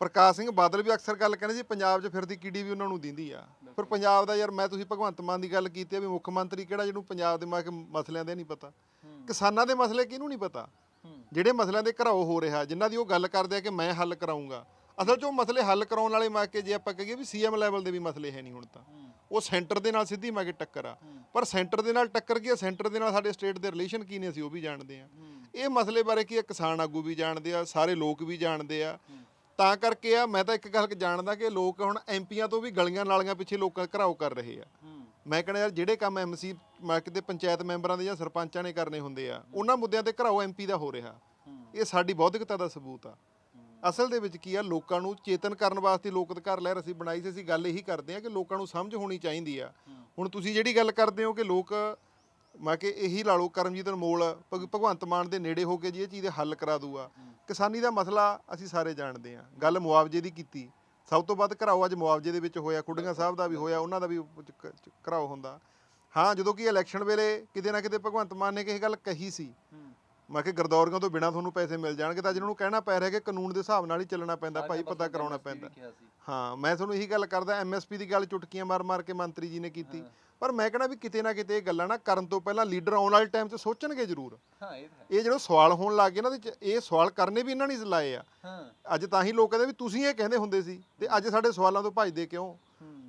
ਪ੍ਰਕਾਸ਼ ਸਿੰਘ ਬਾਦਲ ਵੀ ਅਕਸਰ ਗੱਲ ਕਹਿੰਦੇ ਜੀ ਪੰਜਾਬ 'ਚ ਫਿਰਦੀ ਕੀੜੀ ਵੀ ਉਹਨਾਂ ਨੂੰ ਦਿੰਦੀ ਆ। ਪਰ ਪੰਜਾਬ ਦਾ ਯਾਰ ਮੈਂ ਤੁਸੀਂ ਭਗਵੰਤ ਮਾਨ ਦੀ ਗੱਲ ਕੀਤੀ ਆ ਵੀ ਮੁੱਖ ਮੰਤਰੀ ਕਿਹੜਾ ਜਿਹਨੂੰ ਪੰਜਾਬ ਦੇ ਮਾ ਕੇ ਮਸਲਿਆਂ ਦੇ ਨਹੀਂ ਪਤਾ। ਕਿਸਾਨਾਂ ਦੇ ਮਸਲੇ ਕਿਹਨੂੰ ਨਹੀਂ ਪਤਾ? ਜਿਹੜੇ ਮਸਲਿਆਂ ਦੇ ਘਰਾਓ ਹੋ ਰਿਹਾ ਜਿਨ੍ਹਾਂ ਦੀ ਉਹ ਗੱਲ ਕਰਦੇ ਆ ਕਿ ਮੈਂ ਹੱਲ ਕਰਾਉਂਗਾ ਅਸਲ 'ਚ ਉਹ ਮਸਲੇ ਹੱਲ ਕਰਾਉਣ ਵਾਲੇ ਮਾ ਕੇ ਜੇ ਆਪਾਂ ਕਹੀਏ ਵੀ ਸੀਐਮ ਲੈਵਲ ਦੇ ਵੀ ਮਸਲੇ ਹੈ ਨਹੀਂ ਹੁਣ ਤਾਂ। ਉਹ ਸੈਂਟਰ ਦੇ ਨਾਲ ਸਿੱਧੀ ਮਾ ਕੇ ਟੱਕਰ ਆ। ਪਰ ਸੈਂਟਰ ਦੇ ਨਾਲ ਟੱਕਰ ਕੀ ਆ? ਸੈਂਟਰ ਦੇ ਨਾਲ ਸਾਡੇ ਸਟੇਟ ਦੇ ਰਿਲੇਸ਼ਨ ਕੀ ਨੇ ਅਸੀਂ ਉਹ ਵੀ ਜਾਣਦੇ ਆ। ਇਹ ਮਸਲੇ ਬਾਰੇ ਕੀ ਆ? ਕਿਸਾਨ ਆਗੂ ਵੀ ਜਾਣਦੇ ਆ, ਸਾਰੇ ਲੋਕ ਵੀ ਜਾਣਦੇ ਆ। ਤਾਂ ਕਰਕੇ ਆ, ਮੈਂ ਤਾਂ ਇੱਕ ਗੱਲ ਜਾਣਦਾ ਕਿ ਲੋਕ ਹੁਣ ਐਮਪੀਆਂ ਤੋਂ ਵੀ ਗਲੀਆਂ ਨਾਲੀਆਂ ਪਿੱਛੇ ਲੋਕਾਂ ਘਰਾਓ ਕਰ ਰਹੇ ਆ। ਮੈਂ ਕਹਿੰਦਾ ਯਾਰ ਜਿਹੜੇ ਕੰਮ ਐਮਸੀ ਮੈਂ ਕਿਤੇ ਪੰਚਾਇਤ ਮੈਂਬਰਾਂ ਦੇ ਜਾਂ ਸਰਪੰਚਾਂ ਨੇ ਕਰਨੇ ਹੁੰਦੇ ਆ, ਉਹਨਾਂ ਮੁੱਦਿਆਂ ਤੇ ਘਰਾਓ ਐਮਪੀ ਦਾ ਹੋ ਰਿਹਾ। ਇਹ ਸਾਡੀ ਬੌਧਿਕਤਾ ਦਾ ਸਬੂਤ ਆ। ਅਸਲ ਦੇ ਵਿੱਚ ਕੀ ਆ ਲੋਕਾਂ ਨੂੰ ਚੇਤਨ ਕਰਨ ਵਾਸਤੇ ਲੋਕ ਅਧਿਕਾਰ ਲਹਿਰ ਅਸੀਂ ਬਣਾਈ ਸੀ ਅਸੀਂ ਗੱਲ ਇਹੀ ਕਰਦੇ ਆ ਕਿ ਲੋਕਾਂ ਨੂੰ ਸਮਝ ਹੋਣੀ ਚਾਹੀਦੀ ਆ। ਹੁਣ ਤੁਸੀਂ ਜਿਹੜੀ ਗੱਲ ਕਰਦੇ ਹੋ ਕਿ ਲੋਕ ਮੈਂ ਕਿ ਇਹੀ ਲਾ ਲਓ ਕਰਮਜੀਤ ਅਨਮੋਲ ਭਗ- ਭਗਵੰਤ ਮਾਨ ਦੇ ਨੇੜੇ ਹੋ ਕੇ ਜੀ ਇਹ ਚੀਜ਼ ਦੇ ਹੱਲ ਕਰਾ ਦੂਗਾ ਕਿਸਾਨੀ ਦਾ ਮਸਲਾ ਅਸੀਂ ਸਾਰੇ ਜਾਣਦੇ ਆ ਗੱਲ ਮੁਆਵਜ਼ੇ ਦੀ ਕੀਤੀ। ਸਭ ਤੋਂ ਵੱਧ ਘਰਾਓ ਅੱਜ ਮੁਆਵਜ਼ੇ ਦੇ ਵਿੱਚ ਹੋਇਆ ਕੁੜੀਆਂ ਸਾਹਿਬ ਦਾ ਵੀ ਹੋਇਆ ਉਹਨਾਂ ਦਾ ਵੀ ਘਰਾਓ ਹੁੰਦਾ। ਹਾਂ ਜਦੋਂ ਕਿ ਇਲੈਕਸ਼ਨ ਵੇਲੇ ਕਿਤੇ ਨਾ ਕਿਤੇ ਭਗਵੰਤ ਮਾਨ ਨੇ ਕਿਸੇ ਗੱਲ ਕਹੀ ਸੀ। ਮੈਂ ਕਿ ਗਰਦੌਰੀਆਂ ਤੋਂ ਬਿਨਾ ਤੁਹਾਨੂੰ ਪੈਸੇ ਮਿਲ ਜਾਣਗੇ ਤਾਂ ਜਿਹਨਾਂ ਨੂੰ ਕਹਿਣਾ ਪੈ ਰਿਹਾ ਕਿ ਕਾਨੂੰਨ ਦੇ ਹਿਸਾਬ ਨਾਲ ਹੀ ਚੱਲਣਾ ਪੈਂਦਾ ਭਾਈ ਪਤਾ ਕਰਾਉਣਾ ਪੈਂਦਾ। ਹਾਂ ਮੈਂ ਤੁਹਾਨੂੰ ਇਹੀ ਗੱਲ ਕਰਦਾ ਐਮਐਸਪੀ ਦੀ ਗੱਲ ਚੁਟਕੀਆਂ ਮਾਰ-ਮਾਰ ਕੇ ਮੰਤਰੀ ਜੀ ਨੇ ਕੀਤੀ। ਪਰ ਮੈਂ ਕਹਿੰਦਾ ਵੀ ਕਿਤੇ ਨਾ ਕਿਤੇ ਇਹ ਗੱਲਾਂ ਨਾ ਕਰਨ ਤੋਂ ਪਹਿਲਾਂ ਲੀਡਰ ਆਉਣ ਵਾਲੇ ਟਾਈਮ 'ਚ ਸੋਚਣਗੇ ਜ਼ਰੂਰ। ਹਾਂ ਇਹ ਜਦੋਂ ਸਵਾਲ ਹੋਣ ਲੱਗ ਗਏ ਨਾ ਤੇ ਇਹ ਸਵਾਲ ਕਰਨੇ ਵੀ ਇਹਨਾਂ ਨੇ ਲਾਏ ਆ। ਹਾਂ। ਅੱਜ ਤਾਂ ਹੀ ਲੋਕ ਕਹਿੰਦੇ ਵੀ ਤੁਸੀਂ ਇਹ ਕਹਿੰਦੇ ਹੁੰਦੇ ਸੀ ਤੇ ਅੱਜ ਸਾਡੇ ਸਵਾਲਾਂ ਤੋਂ ਭੱਜਦੇ ਕਿਉਂ?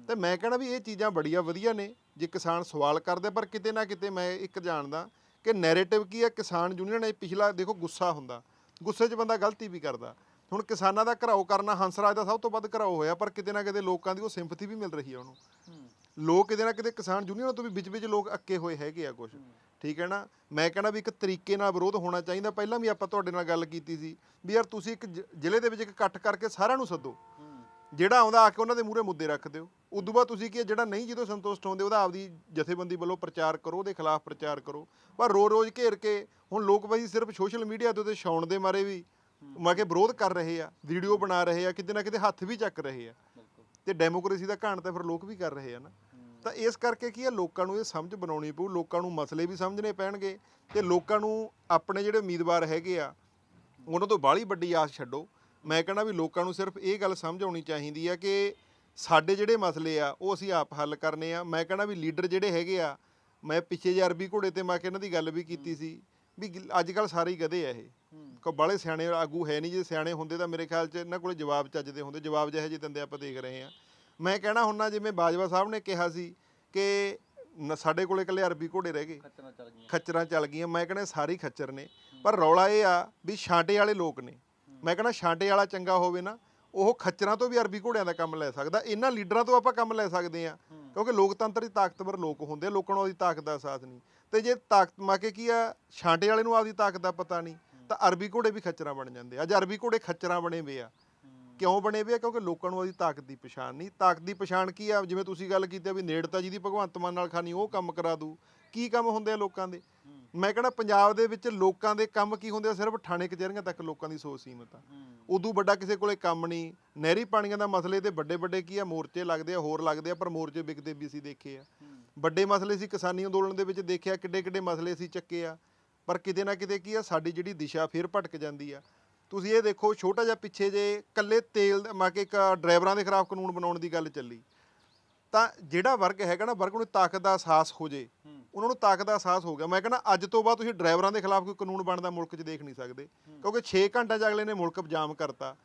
ਤੇ ਮੈਂ ਕਹਿੰਦਾ ਵੀ ਇਹ ਚੀਜ਼ਾਂ ਬੜੀਆਂ ਵਧੀਆ ਨੇ ਜੇ ਕਿਸਾਨ ਸਵਾਲ ਕਰਦੇ ਪਰ ਕਿਤੇ ਨਾ ਕਿਤੇ ਮੈਂ ਇੱਕ ਜਾਣਦਾ ਕਿ ਨੈਰੇਟਿਵ ਕੀ ਹੈ? ਕਿਸਾਨ ਯੂਨੀਅਨ ਨੇ ਪਿਛਲਾ ਦੇਖੋ ਗੁੱਸਾ ਹੁੰਦਾ। ਗੁੱਸੇ 'ਚ ਬੰਦਾ ਗਲਤੀ ਵੀ ਕਰਦਾ। ਹੁਣ ਕਿਸਾਨਾਂ ਦਾ ਘਰਾਓ ਕਰਨਾ ਹੰਸਰਾਜ ਦਾ ਸਭ ਤੋਂ ਵੱਧ ਘਰਾਓ ਹੋਇਆ ਪਰ ਕਿਤੇ ਨਾ ਕਿਤੇ ਲੋਕਾਂ ਦੀ ਉਹ ਸਿੰਪਥੀ ਵੀ ਮਿਲ ਰਹੀ ਹੈ ਉਹਨੂੰ। ਲੋਕ ਕਿਤੇ ਨਾ ਕਿਤੇ ਕਿਸਾਨ ਯੂਨੀਅਨ ਤੋਂ ਵੀ ਵਿੱਚ ਵਿੱਚ ਲੋਕ ਅੱਕੇ ਹੋਏ ਹੈਗੇ ਆ ਕੁਝ ਠੀਕ ਹੈ ਨਾ? ਮੈਂ ਕਹਿੰਦਾ ਵੀ ਇੱਕ ਤਰੀਕੇ ਨਾਲ ਵਿਰੋਧ ਹੋਣਾ ਚਾਹੀਦਾ। ਪਹਿਲਾਂ ਵੀ ਆਪਾਂ ਤੁਹਾਡੇ ਨਾਲ ਗੱਲ ਕੀਤੀ ਸੀ ਵੀ ਯਾਰ ਤੁਸੀਂ ਇੱਕ ਜ਼ਿਲ੍ਹੇ ਦੇ ਵਿੱਚ ਇੱਕ ਇਕੱਠ ਕਰਕੇ ਸਾਰਿਆਂ ਨੂੰ ਸੱਦੋ। ਜਿਹੜਾ ਆਉਂਦਾ ਆ ਕੇ ਉਹਨਾਂ ਦੇ ਮੂਹਰੇ ਮੁੱਦੇ ਰੱਖ ਦਿਓ। ਉਦੋਂ ਬਾਅਦ ਤੁਸੀਂ ਕੀ ਹੈ, ਜਿਹੜਾ ਨਹੀਂ ਜਦੋਂ ਸੰਤੁਸ਼ਟ ਹੁੰਦੇ ਉਹਦਾ ਆਪਦੀ ਜਥੇਬੰਦੀ ਵੱਲੋਂ ਪ੍ਰਚਾਰ ਕਰੋ ਉਹਦੇ ਖਿਲਾਫ ਪ੍ਰਚਾਰ ਕਰੋ। ਪਰ ਰੋ-ਰੋਜ਼ ਘੇਰ ਕੇ ਹੁਣ ਲੋਕ ਬਈ ਸਿਰਫ ਸੋਸ਼ਲ ਮੀਡੀਆ ਦੇ ਉੱਤੇ ਛਾਉਣ ਦੇ ਮਾਰੇ ਵੀ ਮੈਂ ਕਿ ਵਿਰੋਧ ਕਰ ਰਹੇ ਆ ਵੀਡੀਓ ਬਣਾ ਰਹੇ ਆ ਕਿਤੇ ਨਾ ਕਿਤੇ ਹੱਥ ਵੀ ਚੱਕ ਰਹੇ ਆ। ਤੇ ਡੈਮੋਕ੍ਰੇਸੀ ਦਾ ਘਾਣ ਤਾਂ ਫਿਰ ਲੋਕ ਵੀ ਕਰ ਰਹੇ ਆ ਨਾ। ਤਾਂ ਇਸ ਕਰਕੇ ਕੀ ਹੈ ਲੋਕਾਂ ਨੂੰ ਇਹ ਸਮਝ ਬਣਾਉਣੀ ਪਊ ਲੋਕਾਂ ਨੂੰ ਮਸਲੇ ਵੀ ਸਮਝਣੇ ਪੈਣਗੇ ਤੇ ਲੋਕਾਂ ਨੂੰ ਆਪਣੇ ਜਿਹੜੇ ਉਮੀਦਵਾਰ ਹੈਗੇ ਆ ਉਹਨਾਂ ਤੋਂ ਬਾਹਲੀ ਵੱਡੀ ਆਸ ਛੱਡੋ। ਮੈਂ ਕਹਿੰਦਾ ਵੀ ਲੋਕਾਂ ਨੂੰ ਸਿਰਫ ਇਹ ਗੱਲ ਸਮਝ ਆਉਣੀ ਚਾਹੀਦੀ ਆ ਕਿ ਸਾਡੇ ਜਿਹੜੇ ਮਸਲੇ ਆ ਉਹ ਅਸੀਂ ਆਪ ਹੱਲ ਕਰਨੇ ਆ। ਮੈਂ ਕਹਿੰਦਾ ਵੀ ਲੀਡਰ ਜਿਹੜੇ ਹੈਗੇ ਆ ਮੈਂ ਪਿੱਛੇ ਜੇ ਅਰਬੀ ਘੋੜੇ ਤੇ ਮੈਂ ਕਿ ਇਹਨਾਂ ਦੀ ਗੱਲ ਵੀ ਕੀਤੀ ਸੀ ਵੀ ਅੱਜ ਕੱਲ ਸਾਰੇ ਹੀ ਗਧੇ ਆ ਇਹ। ਕੋ ਬਾਲੇ ਸਿਆਣੇ ਆਗੂ ਹੈ ਨਹੀਂ ਜੇ ਸਿਆਣੇ ਹੁੰਦੇ ਤਾਂ ਮੇਰੇ ਖਿਆਲ 'ਚ ਇਹਨਾਂ ਕੋਲੇ ਜਵਾਬ ਚੱਜਦੇ ਹੁੰਦੇ ਜਵਾਬ ਜਿਹੇ ਜਿਹੇ ਦਿੰਦੇ ਆਪਾਂ ਦੇਖ ਰਹੇ ਆ। ਮੈਂ ਕਹਿਣਾ ਹੁੰਨਾ ਜਿਵੇਂ ਬਾਜਵਾ ਸਾਹਿਬ ਨੇ ਕਿਹਾ ਸੀ ਕਿ ਸਾਡੇ ਕੋਲੇ ਇਕੱਲੇ ਅਰਬੀ ਘੋੜੇ ਰਹਿ ਗਏ। ਖੱਚਣਾ ਚੱਲ ਗਈਆਂ। ਖੱਚਰਾਂ ਚੱਲ ਗਈਆਂ। ਮੈਂ ਕਹਿੰਦਾ ਸਾਰੇ ਖੱਚਰ ਨੇ। ਪਰ ਰੌਲਾ ਇਹ ਆ ਵੀ ਛਾਂਟੇ ਵਾਲੇ ਲੋਕ ਨੇ। ਮੈਂ ਕਹਿੰਦਾ ਛਾਂਟੇ ਵਾਲਾ ਚੰਗਾ ਹੋਵੇ ਨਾ, ਉਹ ਖੱਚਰਾਂ ਤੋਂ ਵੀ ਅਰਬੀ ਘੋੜਿਆਂ ਦਾ ਕੰਮ ਲੈ ਸਕਦਾ, ਇਹਨਾਂ ਲੀਡਰਾਂ ਤੋਂ ਆਪਾਂ ਕੰਮ ਲੈ ਸਕਦੇ ਆ ਕਿਉਂਕਿ ਲੋਕਤੰਤਰ ਦੀ ਤਾਕਤਵਰ ਲੋਕ ਹੁੰਦੇ ਆ, ਲੋਕਾਂ ਨੂੰ ਉਹਦੀ ਤਾਕਤ ਦਾ ਸਾਥ ਨਹੀਂ। ਤੇ ਜੇ ਤਾਕਤ, ਮਾ ਕੇ ਕੀ ਆ, ਛਾਂਟੇ ਵਾਲੇ ਨੂੰ ਆਪਦੀ ਤਾਕਤ ਦਾ ਪਤਾ ਨਹੀਂ, ਤਾਂ ਅਰਬੀ ਘੋੜੇ ਵੀ ਖੱਚਰਾਂ ਬਣ ਜਾਂਦੇ ਆ। ਅੱਜ ਅਰਬੀ ਘੋੜੇ ਖੱਚਰਾਂ ਬਣੇ ਵੇ ਆ। ਕਿਉਂ ਬਣੇ ਵੇ ਆ? ਕਿਉਂਕਿ ਲੋਕਾਂ ਨੂੰ ਉਹਦੀ ਤਾਕਤ ਦੀ ਪਛਾਣ ਨਹੀਂ। ਤਾਕਤ ਦੀ ਪਛਾਣ ਕੀ ਆ? ਜਿਵੇਂ ਤੁਸੀਂ ਗੱਲ ਕੀਤੀ ਆ ਵੀ ਨੇੜਤਾ ਜਿਹਦੀ ਭਗਵੰਤ ਮਾਨ ਨਾਲ ਖਾਨੀ ਉਹ ਕੰਮ ਕਰਾ ਦੂ ਕੀ ਕੰਮ ਹੁੰਦੇ ਆ ਲੋਕਾਂ ਦੇ? ਮੈਂ ਕਹਿੰਦਾ ਪੰਜਾਬ ਦੇ ਵਿੱਚ ਲੋਕਾਂ ਦੇ ਕੰਮ ਕੀ ਹੁੰਦੇ ਆ? ਸਿਰਫ ਥਾਣੇ ਕਚਹਿਰੀਆਂ ਤੱਕ ਲੋਕਾਂ ਦੀ ਸੋਚ ਸੀਮਤ ਆ। ਉਦੋਂ ਵੱਡਾ ਕਿਸੇ ਕੋਲੇ ਕੰਮ ਨਹੀਂ ਨਹਿਰੀ ਪਾਣੀਆਂ ਦਾ ਮਸਲੇ ਤੇ ਵੱਡੇ ਵੱਡੇ ਕੀ ਆ? ਮੋਰਚੇ ਲੱਗਦੇ ਆ ਹੋਰ ਲੱਗਦੇ ਆ ਪਰ ਮੋਰਚੇ ਵਿਕਦੇ ਵੀ ਅਸੀਂ ਦੇਖੇ ਆ। ਵੱਡੇ ਮਸਲੇ ਸੀ ਕਿਸਾਨੀ ਅੰਦੋਲਨ ਦੇ ਵਿੱਚ ਦੇਖਿਆ ਕਿੱਡੇ ਕਿੱਡੇ ਮਸਲੇ ਸੀ ਚੱਕੇ ਆ। ਪਰ ਕਿਤੇ ਨਾ ਕਿਤੇ ਕੀ ਆ? ਸਾਡੀ ਜਿਹੜੀ ਦਿਸ਼ਾ ਫੇਰ ਭਟਕ ਜਾਂਦੀ ਆ। ਤੁਸੀਂ ਇਹ ਦੇਖੋ ਛੋਟਾ ਜਿਹਾ ਪਿੱਛੇ ਜੇ ਕੱਲੇ ਤੇਲ ਮੈਂ ਕਿ ਇੱਕ ਡਰਾਈਵਰਾਂ ਦੇ ਖਿਲਾਫ ਕਾਨੂੰਨ ਬਣਾਉਣ ਦੀ ਗੱਲ ਚੱਲੀ। ਤਾਂ ਜਿਹੜਾ ਵਰਗ ਹੈਗਾ ਨਾ ਵਰਗ ਨੂੰ ਤਾਕਤ ਦਾ ਅਹਿਸਾਸ ਹੋ ਜੇ। ਉਹਨਾਂ ਨੂੰ ਤਾਕਤ ਦਾ ਅਹਿਸਾਸ ਹੋ ਗਿਆ। ਮੈਂ ਕਹਿੰਦਾ ਅੱਜ ਤੋਂ ਬਾਅਦ ਤੁਸੀਂ ਡਰਾਈਵਰਾਂ ਦੇ ਖਿਲਾਫ ਕੋਈ ਕਾਨੂੰਨ ਬਣਦਾ ਮੁਲਕ 'ਚ ਦੇਖ ਨਹੀਂ ਸਕਦੇ। ਕਿਉਂਕਿ 6 ਘੰਟਿਆਂ 'ਚ ਅਗਲੇ ਨੇ ਮੁਲਕ ਜਾਮ ਕਰਤਾ।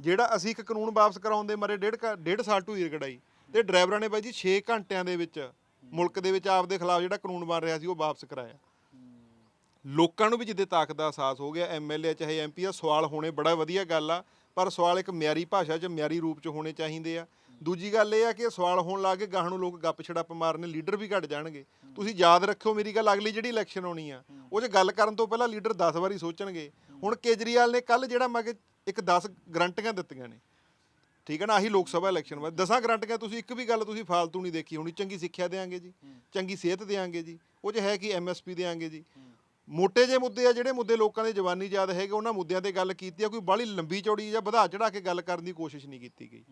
ਜਿਹੜਾ ਅਸੀਂ ਇੱਕ ਕਾਨੂੰਨ ਵਾਪਸ ਕਰਾਉਣ ਦੇ ਮਾਰੇ ਡੇਢ ਡੇਢ ਸਾਲ ਢੂਈ ਰਗੜਾਈ ਤੇ ਡਰਾਈਵਰਾਂ ਨੇ ਬਾਈ ਜੀ 6 ਘੰਟਿਆਂ ਦੇ ਵਿੱਚ ਮੁਲਕ ਦੇ ਵਿੱਚ ਆਪਦੇ ਖਿਲਾਫ ਜਿਹੜਾ ਕਾਨੂੰਨ ਬਣ ਰਿਹਾ ਸੀ ਉਹ ਵਾਪਸ ਕਰਾਇਆ। ਲੋਕਾਂ ਨੂੰ ਵੀ ਜਿੱਦੇ ਤਾਕਤ ਦਾ ਅਹਿਸਾਸ ਹੋ ਗਿਆ ਐਮਐਲਏ ਚਾਹੇ ਐਮਪੀ ਆ ਸਵਾਲ ਹੋਣੇ ਬੜਾ ਵਧੀਆ ਗੱਲ ਆ। ਪਰ ਸਵਾਲ ਇੱਕ ਮਿਆਰੀ ਭਾਸ਼ਾ 'ਚ ਮਿਆਰੀ ਰੂਪ 'ਚ ਹੋਣੇ ਚਾਹੀਦੇ ਆ। ਦੂਜੀ ਗੱਲ ਇਹ ਆ ਕਿ ਸਵਾਲ ਹੋਣ ਲੱਗ ਗਏ, ਗਾਹ ਨੂੰ ਲੋਕ ਗੱਪ ਛੜੱਪ ਮਾਰਨੇ, ਲੀਡਰ ਵੀ ਘਟ ਜਾਣਗੇ। ਤੁਸੀਂ ਯਾਦ ਰੱਖਿਓ ਮੇਰੀ ਗੱਲ, ਅਗਲੀ ਜਿਹੜੀ ਇਲੈਕਸ਼ਨ ਆਉਣੀ ਆ, ਉਹ 'ਚ ਗੱਲ ਕਰਨ ਤੋਂ ਪਹਿਲਾਂ ਲੀਡਰ 10 ਵਾਰੀ ਸੋਚਣਗੇ। ਹੁਣ ਕੇਜਰੀਵਾਲ ਨੇ ਕੱਲ ਜਿਹੜਾ ਮੈਂ ਕਿ ਇੱਕ 10 ਗਰੰਟੀਆਂ ਦਿੱਤੀਆਂ ਨੇ। ਠੀਕ ਹੈ ਨਾ, ਆਹੀ ਲੋਕ ਸਭਾ ਇਲੈਕਸ਼ਨ ਬਾਅਦ ਦਸਾਂ ਗਰੰਟੀਆਂ ਤੁਸੀਂ, ਇੱਕ ਵੀ ਗੱਲ ਤੁਸੀਂ ਫਾਲਤੂ ਨਹੀਂ ਦੇਖੀ ਹੋਣੀ। ਚੰਗੀ ਸਿੱਖਿਆ ਦੇਾਂਗੇ ਜੀ, ਚੰਗੀ ਸਿਹਤ ਦੇਾਂਗੇ ਜੀ, ਉਹ 'ਚ ਹੈ ਕਿ ਐਮਐਸਪੀ ਦੇਾਂਗੇ ਜੀ। ਮੋਟੇ ਜੇ ਮੁੱਦੇ ਆ, ਜਿਹੜੇ ਮੁੱਦੇ ਲੋਕਾਂ ਦੇ ਜਵਾਨੀ ਯਾਦ ਹੈਗੇ, ਉਹਨਾਂ ਮੁੱਦਿਆਂ ਤੇ ਗੱਲ ਕੀਤੀ ਆ, ਕੋਈ ਬਾਹਲੀ ਲੰਬੀ ਚੌੜੀ ਜਾਂ ਵਧਾ ਚੜਾ ਕੇ ਗੱਲ ਕਰਨ ਦੀ ਕੋਸ਼ਿਸ਼ ਨਹੀਂ ਕੀਤੀ ਗਈ।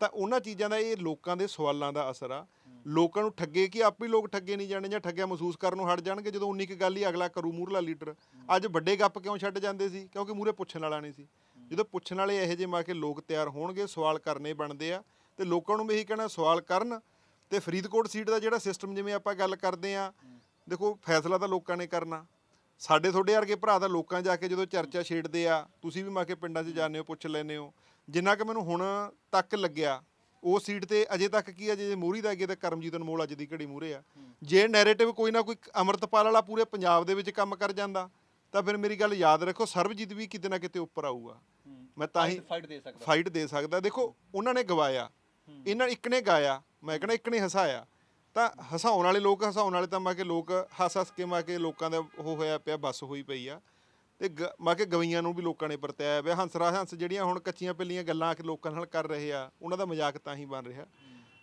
ਤਾਂ ਉਹਨਾਂ ਚੀਜ਼ਾਂ ਦਾ ਇਹ ਲੋਕਾਂ ਦੇ ਸਵਾਲਾਂ ਦਾ ਅਸਰ ਆ। ਲੋਕਾਂ ਨੂੰ ਠੱਗੇ ਕਿ ਆਪ ਹੀ ਲੋਕ ਠੱਗੇ ਨਹੀਂ ਜਾਣੇ ਜਾਂ ਠੱਗਿਆ ਮਹਿਸੂਸ ਕਰਨ ਨੂੰ ਹਟ ਜਾਣਗੇ ਜਦੋਂ ਉਨੀ ਕੁ ਗੱਲ ਹੀ ਅਗਲਾ ਕਰੂ ਮੂਰਲਾ ਲੀਡਰ। ਅੱਜ ਵੱਡੇ ਗੱਪ ਕਿਉਂ ਛੱਡ ਜਾਂਦੇ ਸੀ? ਕਿਉਂਕਿ ਮੂਰੇ ਪੁੱਛਣ ਵਾਲਾ ਨਹੀਂ ਸੀ। ਜਦੋਂ ਪੁੱਛਣ ਵਾਲੇ ਇਹੋ ਜਿਹੇ ਮਾ ਕੇ ਲੋਕ ਤਿਆਰ ਹੋਣਗੇ, ਸਵਾਲ ਕਰਨੇ ਬਣਦੇ ਆ ਤੇ ਲੋਕਾਂ ਨੂੰ ਵੀ ਇਹੀ ਕਹਿਣਾ, ਸਵਾਲ ਕਰਨ ਤੇ ਫਰੀਦਕੋਟ ਸੀਟ ਦਾ ਜਿਹੜਾ ਸਿਸਟਮ ਜਿਵੇਂ ਆਪਾਂ ਗੱਲ ਕਰਦੇ ਆ, ਦੇਖੋ ਫੈਸਲਾ ਤਾਂ ਲੋਕਾਂ ਨੇ ਕਰਨਾ। ਸਾਡੇ ਤੁਹਾਡੇ ਵਰਗੇ ਭਰਾ ਦਾ ਲੋਕਾਂ ਜਾ ਕੇ ਜਦੋਂ ਚਰਚਾ ਛੇੜਦੇ ਆ, ਤੁਸੀਂ ਵੀ ਮਾ ਕੇ ਪਿੰਡਾਂ 'ਚ ਜਾਂਦੇ ਹੋ, ਪੁੱਛ ਲੈਂਦੇ ਹੋ। ਜਿੰਨਾ ਕਿ ਮੈਨੂੰ ਹੁਣ ਤੱਕ ਲੱਗਿਆ ਉਹ ਸੀਟ ਤੇ ਅਜੇ ਤੱਕ ਕੀ ਆ ਜੇ ਮੂਰੀ ਦਾ ਅੱਗੇ ਤਾਂ ਕਰਮਜੀਤ ਅਨਮੋਲ ਅੱਜ ਦੀ ਘੜੀ ਮੂਰੇ ਆ। ਜੇ ਨੈਰੇਟਿਵ ਕੋਈ ਨਾ ਕੋਈ ਅਮਰਤਪਾਲ ਵਾਲਾ ਪੂਰੇ ਪੰਜਾਬ ਦੇ ਵਿੱਚ ਕੰਮ ਕਰ ਜਾਂਦਾ ਤਾਂ ਫਿਰ ਮੇਰੀ ਗੱਲ ਯਾਦ ਰੱਖੋ ਸਰਬਜੀਤ ਵੀ ਕਿਤੇ ਨਾ ਕਿਤੇ ਉੱਪਰ ਆਊਗਾ। ਮੈਂ ਤਾਂ ਹੀ ਫਾਈਟ ਦੇ ਸਕਦਾ। ਫਾਈਟ ਦੇ ਸਕਦਾ। ਦੇਖੋ ਉਹਨਾਂ ਨੇ ਗਵਾਇਆ। ਇਹਨਾਂ ਇੱਕ ਨੇ ਗਾਇਆ ਮੈਂ ਕਹਿੰਦਾ ਇੱਕ ਨੇ ਹਸਾਇਆ। ਤਾਂ ਹਸਾਉਣ ਵਾਲੇ ਲੋਕ ਹਸਾਉਣ ਵਾਲੇ ਤਾਂ ਮੈਂ ਕਿ ਲੋਕ ਹੱਸ ਹੱਸ ਕੇ ਮੈਂ ਕਿ ਲੋਕਾਂ ਦਾ ਉਹ ਹੋਇਆ ਪਿਆ ਬਸ ਹੋਈ ਪਈ ਆ। ਤੇ ਗ- ਮੈਂ ਕਿ ਗਵਈਆਂ ਨੂੰ ਵੀ ਲੋਕਾਂ ਨੇ ਵਰਤਿਆ ਪਿਆ ਹੰਸਰਾ ਹੰਸ ਜਿਹੜੀਆਂ ਹੁਣ ਕੱਚੀਆਂ ਪਿੱਲੀਆਂ ਗੱਲਾਂ ਕਿ ਲੋਕਾਂ ਨਾਲ ਕਰ ਰਹੇ ਆ, ਉਹਨਾਂ ਦਾ ਮਜ਼ਾਕ ਤਾਂ ਹੀ ਬਣ ਰਿਹਾ।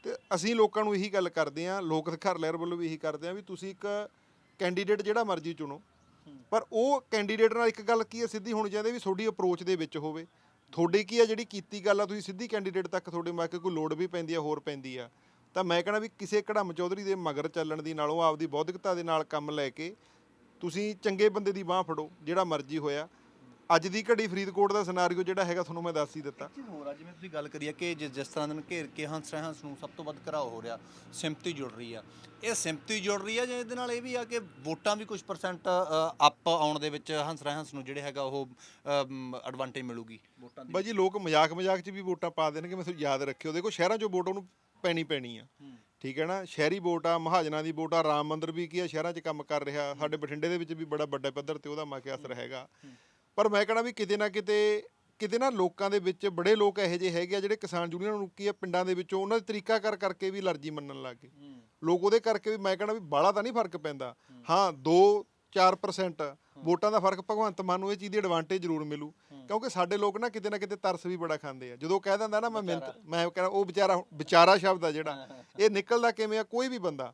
ਤੇ ਅਸੀਂ ਲੋਕਾਂ ਨੂੰ ਇਹੀ ਗੱਲ ਕਰਦੇ ਆ, ਲੋਕ ਅਧਿਕਾਰ ਲਹਿਰ ਵੱਲੋਂ ਵੀ ਇਹੀ ਕਰਦੇ ਆ ਵੀ ਤੁਸੀਂ ਇੱਕ ਕੈਂਡੀਡੇਟ ਜਿਹੜਾ ਮਰਜ਼ੀ ਚੁਣੋ। ਪਰ ਉਹ ਕੈਂਡੀਡੇਟ ਨਾਲ ਇੱਕ ਗੱਲ ਕੀ ਹੈ ਸਿੱਧੀ ਹੋਣੀ ਚਾਹੀਦੀ ਵੀ ਤੁਹਾਡੀ ਅਪਰੋਚ ਦੇ ਵਿੱਚ ਹੋਵੇ। ਤੁਹਾਡੀ ਕੀ ਆ, ਜਿਹੜੀ ਕੀਤੀ ਗੱਲ ਆ, ਤੁਸੀਂ ਸਿੱਧੀ ਕੈਂਡੀਡੇਟ ਤੱਕ ਤੁਹਾਡੇ ਮਾ ਕੇ ਕੋਈ ਲੋੜ ਵੀ ਪੈਂਦੀ ਆ, ਹੋਰ ਪੈਂਦੀ ਆ। ਤਾਂ ਮੈਂ ਕਹਣਾ ਵੀ ਕਿਸੇ ਕੜਮ ਚੌਧਰੀ ਦੇ ਮਗਰ ਚੱਲਣ ਦੀ ਨਾਲੋਂ ਆਪਦੀ ਬੌਧਿਕਤਾ ਦੇ ਨਾਲ ਕੰਮ ਲੈ ਕੇ ਤੁਸੀਂ ਚੰਗੇ ਬੰਦੇ ਦੀ ਬਾਹ ਫੜੋ ਜਿਹੜਾ ਮਰਜ਼ੀ ਹੋਇਆ। ਅੱਜ ਦੀ ਘੜੀ ਫਰੀਦਕੋਟ ਦਾ ਸਿਨਾਰੀਓ ਜਿਹੜਾ ਹੈਗਾ ਤੁਹਾਨੂੰ ਮੈਂ ਦੱਸ ਹੀ ਦਿੱਤਾ। ਚੀਜ਼ ਹੋਰ ਆ ਜਿਵੇਂ ਤੁਸੀਂ ਗੱਲ ਕਰੀ ਆ ਕਿ ਜਿਸ ਜਿਸ ਤਰ੍ਹਾਂ ਦੇ ਨੂੰ ਘੇਰ ਕੇ ਹੰਸ ਰਹੇ ਹੰਸ ਨੂੰ ਸਭ ਤੋਂ ਵੱਧ ਘਰਾਓ ਹੋ ਰਿਹਾ ਸਿੰਪਤੀ ਜੁੜ ਰਹੀ ਆ। ਇਹ ਸਿੰਪਤੀ ਜੁੜ ਰਹੀ ਆ ਜਾਂ ਇਹਦੇ ਨਾਲ ਇਹ ਵੀ ਆ ਕਿ ਵੋਟਾਂ ਵੀ ਕੁਝ ਪਰਸੈਂਟ ਅਪ ਆਉਣ ਦੇ ਵਿੱਚ ਹੰਸ ਰਹੇ ਹੰਸ ਨੂੰ ਜਿਹੜੇ ਹੈਗਾ ਉਹ ਐਡਵਾਂਟੇਜ ਮਿਲੂਗੀ? ਵੋਟਾਂ ਦੀ ਬਾਈ ਜੀ ਲੋਕ ਮਜ਼ਾਕ ਮਜ਼ਾਕ 'ਚ ਵੀ ਵੋਟਾਂ ਪਾ ਦੇਣਗੇ ਮੈਂ ਤੁਹਾਨੂੰ ਯਾਦ ਰੱਖਿਓ। ਦੇਖੋ ਸ਼ਹਿਰਾਂ 'ਚੋਂ ਵੋਟ ਉਹਨੂੰ ਪੈਣੀ ਪੈਣੀ ਆ ਠੀਕ ਹੈ ਨਾ? ਸ਼ਹਿਰੀ ਵੋਟ ਆ ਮਹਾਜਨਾਂ ਦੀ ਵੋਟ ਆ ਰਾਮ ਮੰਦਿਰ ਵੀ ਕੀ ਆ ਸ਼ਹਿਰਾਂ 'ਚ ਕੰਮ ਕਰ ਰਿਹਾ। ਸਾਡੇ ਬਠਿੰਡੇ ਦੇ ਵਿੱਚ ਵੀ ਬੜਾ ਵੱਡਾ ਪੱਧਰ ਤੇ ਉਹਦਾ ਮਾਕੇ ਅਸਰ ਹੈਗਾ। ਪਰ ਮੈਂ ਕਹਣਾ ਵੀ ਕਿਤੇ ਨਾ ਕਿਤੇ ਕਿਤੇ ਨਾ ਲੋਕਾਂ ਦੇ ਵਿੱਚ ਬੜੇ ਲੋਕ ਇਹੋ ਜਿਹੇ ਹੈਗੇ ਆ ਜਿਹੜੇ ਕਿਸਾਨ ਯੂਨੀਅਨ ਨੂੰ ਕੀ ਆ ਪਿੰਡਾਂ ਦੇ ਵਿੱਚੋਂ ਉਹਨਾਂ ਦੇ ਤਰੀਕਾ ਕਰ ਕਰਕੇ ਵੀ ਅਲਰਜੀ ਮੰਨਣ ਲੱਗ ਗਏ। ਲੋਕ ਉਹਦੇ ਕਰਕੇ ਵੀ ਮੈਂ ਕਹਣਾ ਵੀ ਬਾਲਾ ਤਾਂ ਨਹੀਂ ਫ਼ਰਕ ਪੈਂਦਾ। ਹਾਂ। 2 4% ਵੋਟਾਂ ਦਾ ਫ਼ਰਕ ਭਗਵੰਤ ਮਾਨ ਨੂੰ ਇਹ ਚੀਜ਼ ਦੀ ਐਡਵਾਂਟੇਜ ਜ਼ਰੂਰ ਮਿਲੂ। ਕਿਉਂਕਿ ਸਾਡੇ ਲੋਕ ਨਾ ਕਿਤੇ ਨਾ ਕਿਤੇ ਤਰਸ ਵੀ ਬੜਾ ਖਾਂਦੇ ਆ। ਜਦੋਂ ਕਹਿ ਦਿੰਦਾ ਨਾ ਮੈਂ ਮਿਹਨਤ ਮੈਂ ਕਹਿੰਦਾ ਉਹ ਵਿਚਾਰਾ ਵਿਚਾਰਾ ਸ਼ਬਦ ਆ ਜਿਹੜਾ। ਇਹ ਨਿਕਲਦਾ ਕਿਵੇਂ ਆ? ਕੋਈ ਵੀ ਬੰਦਾ।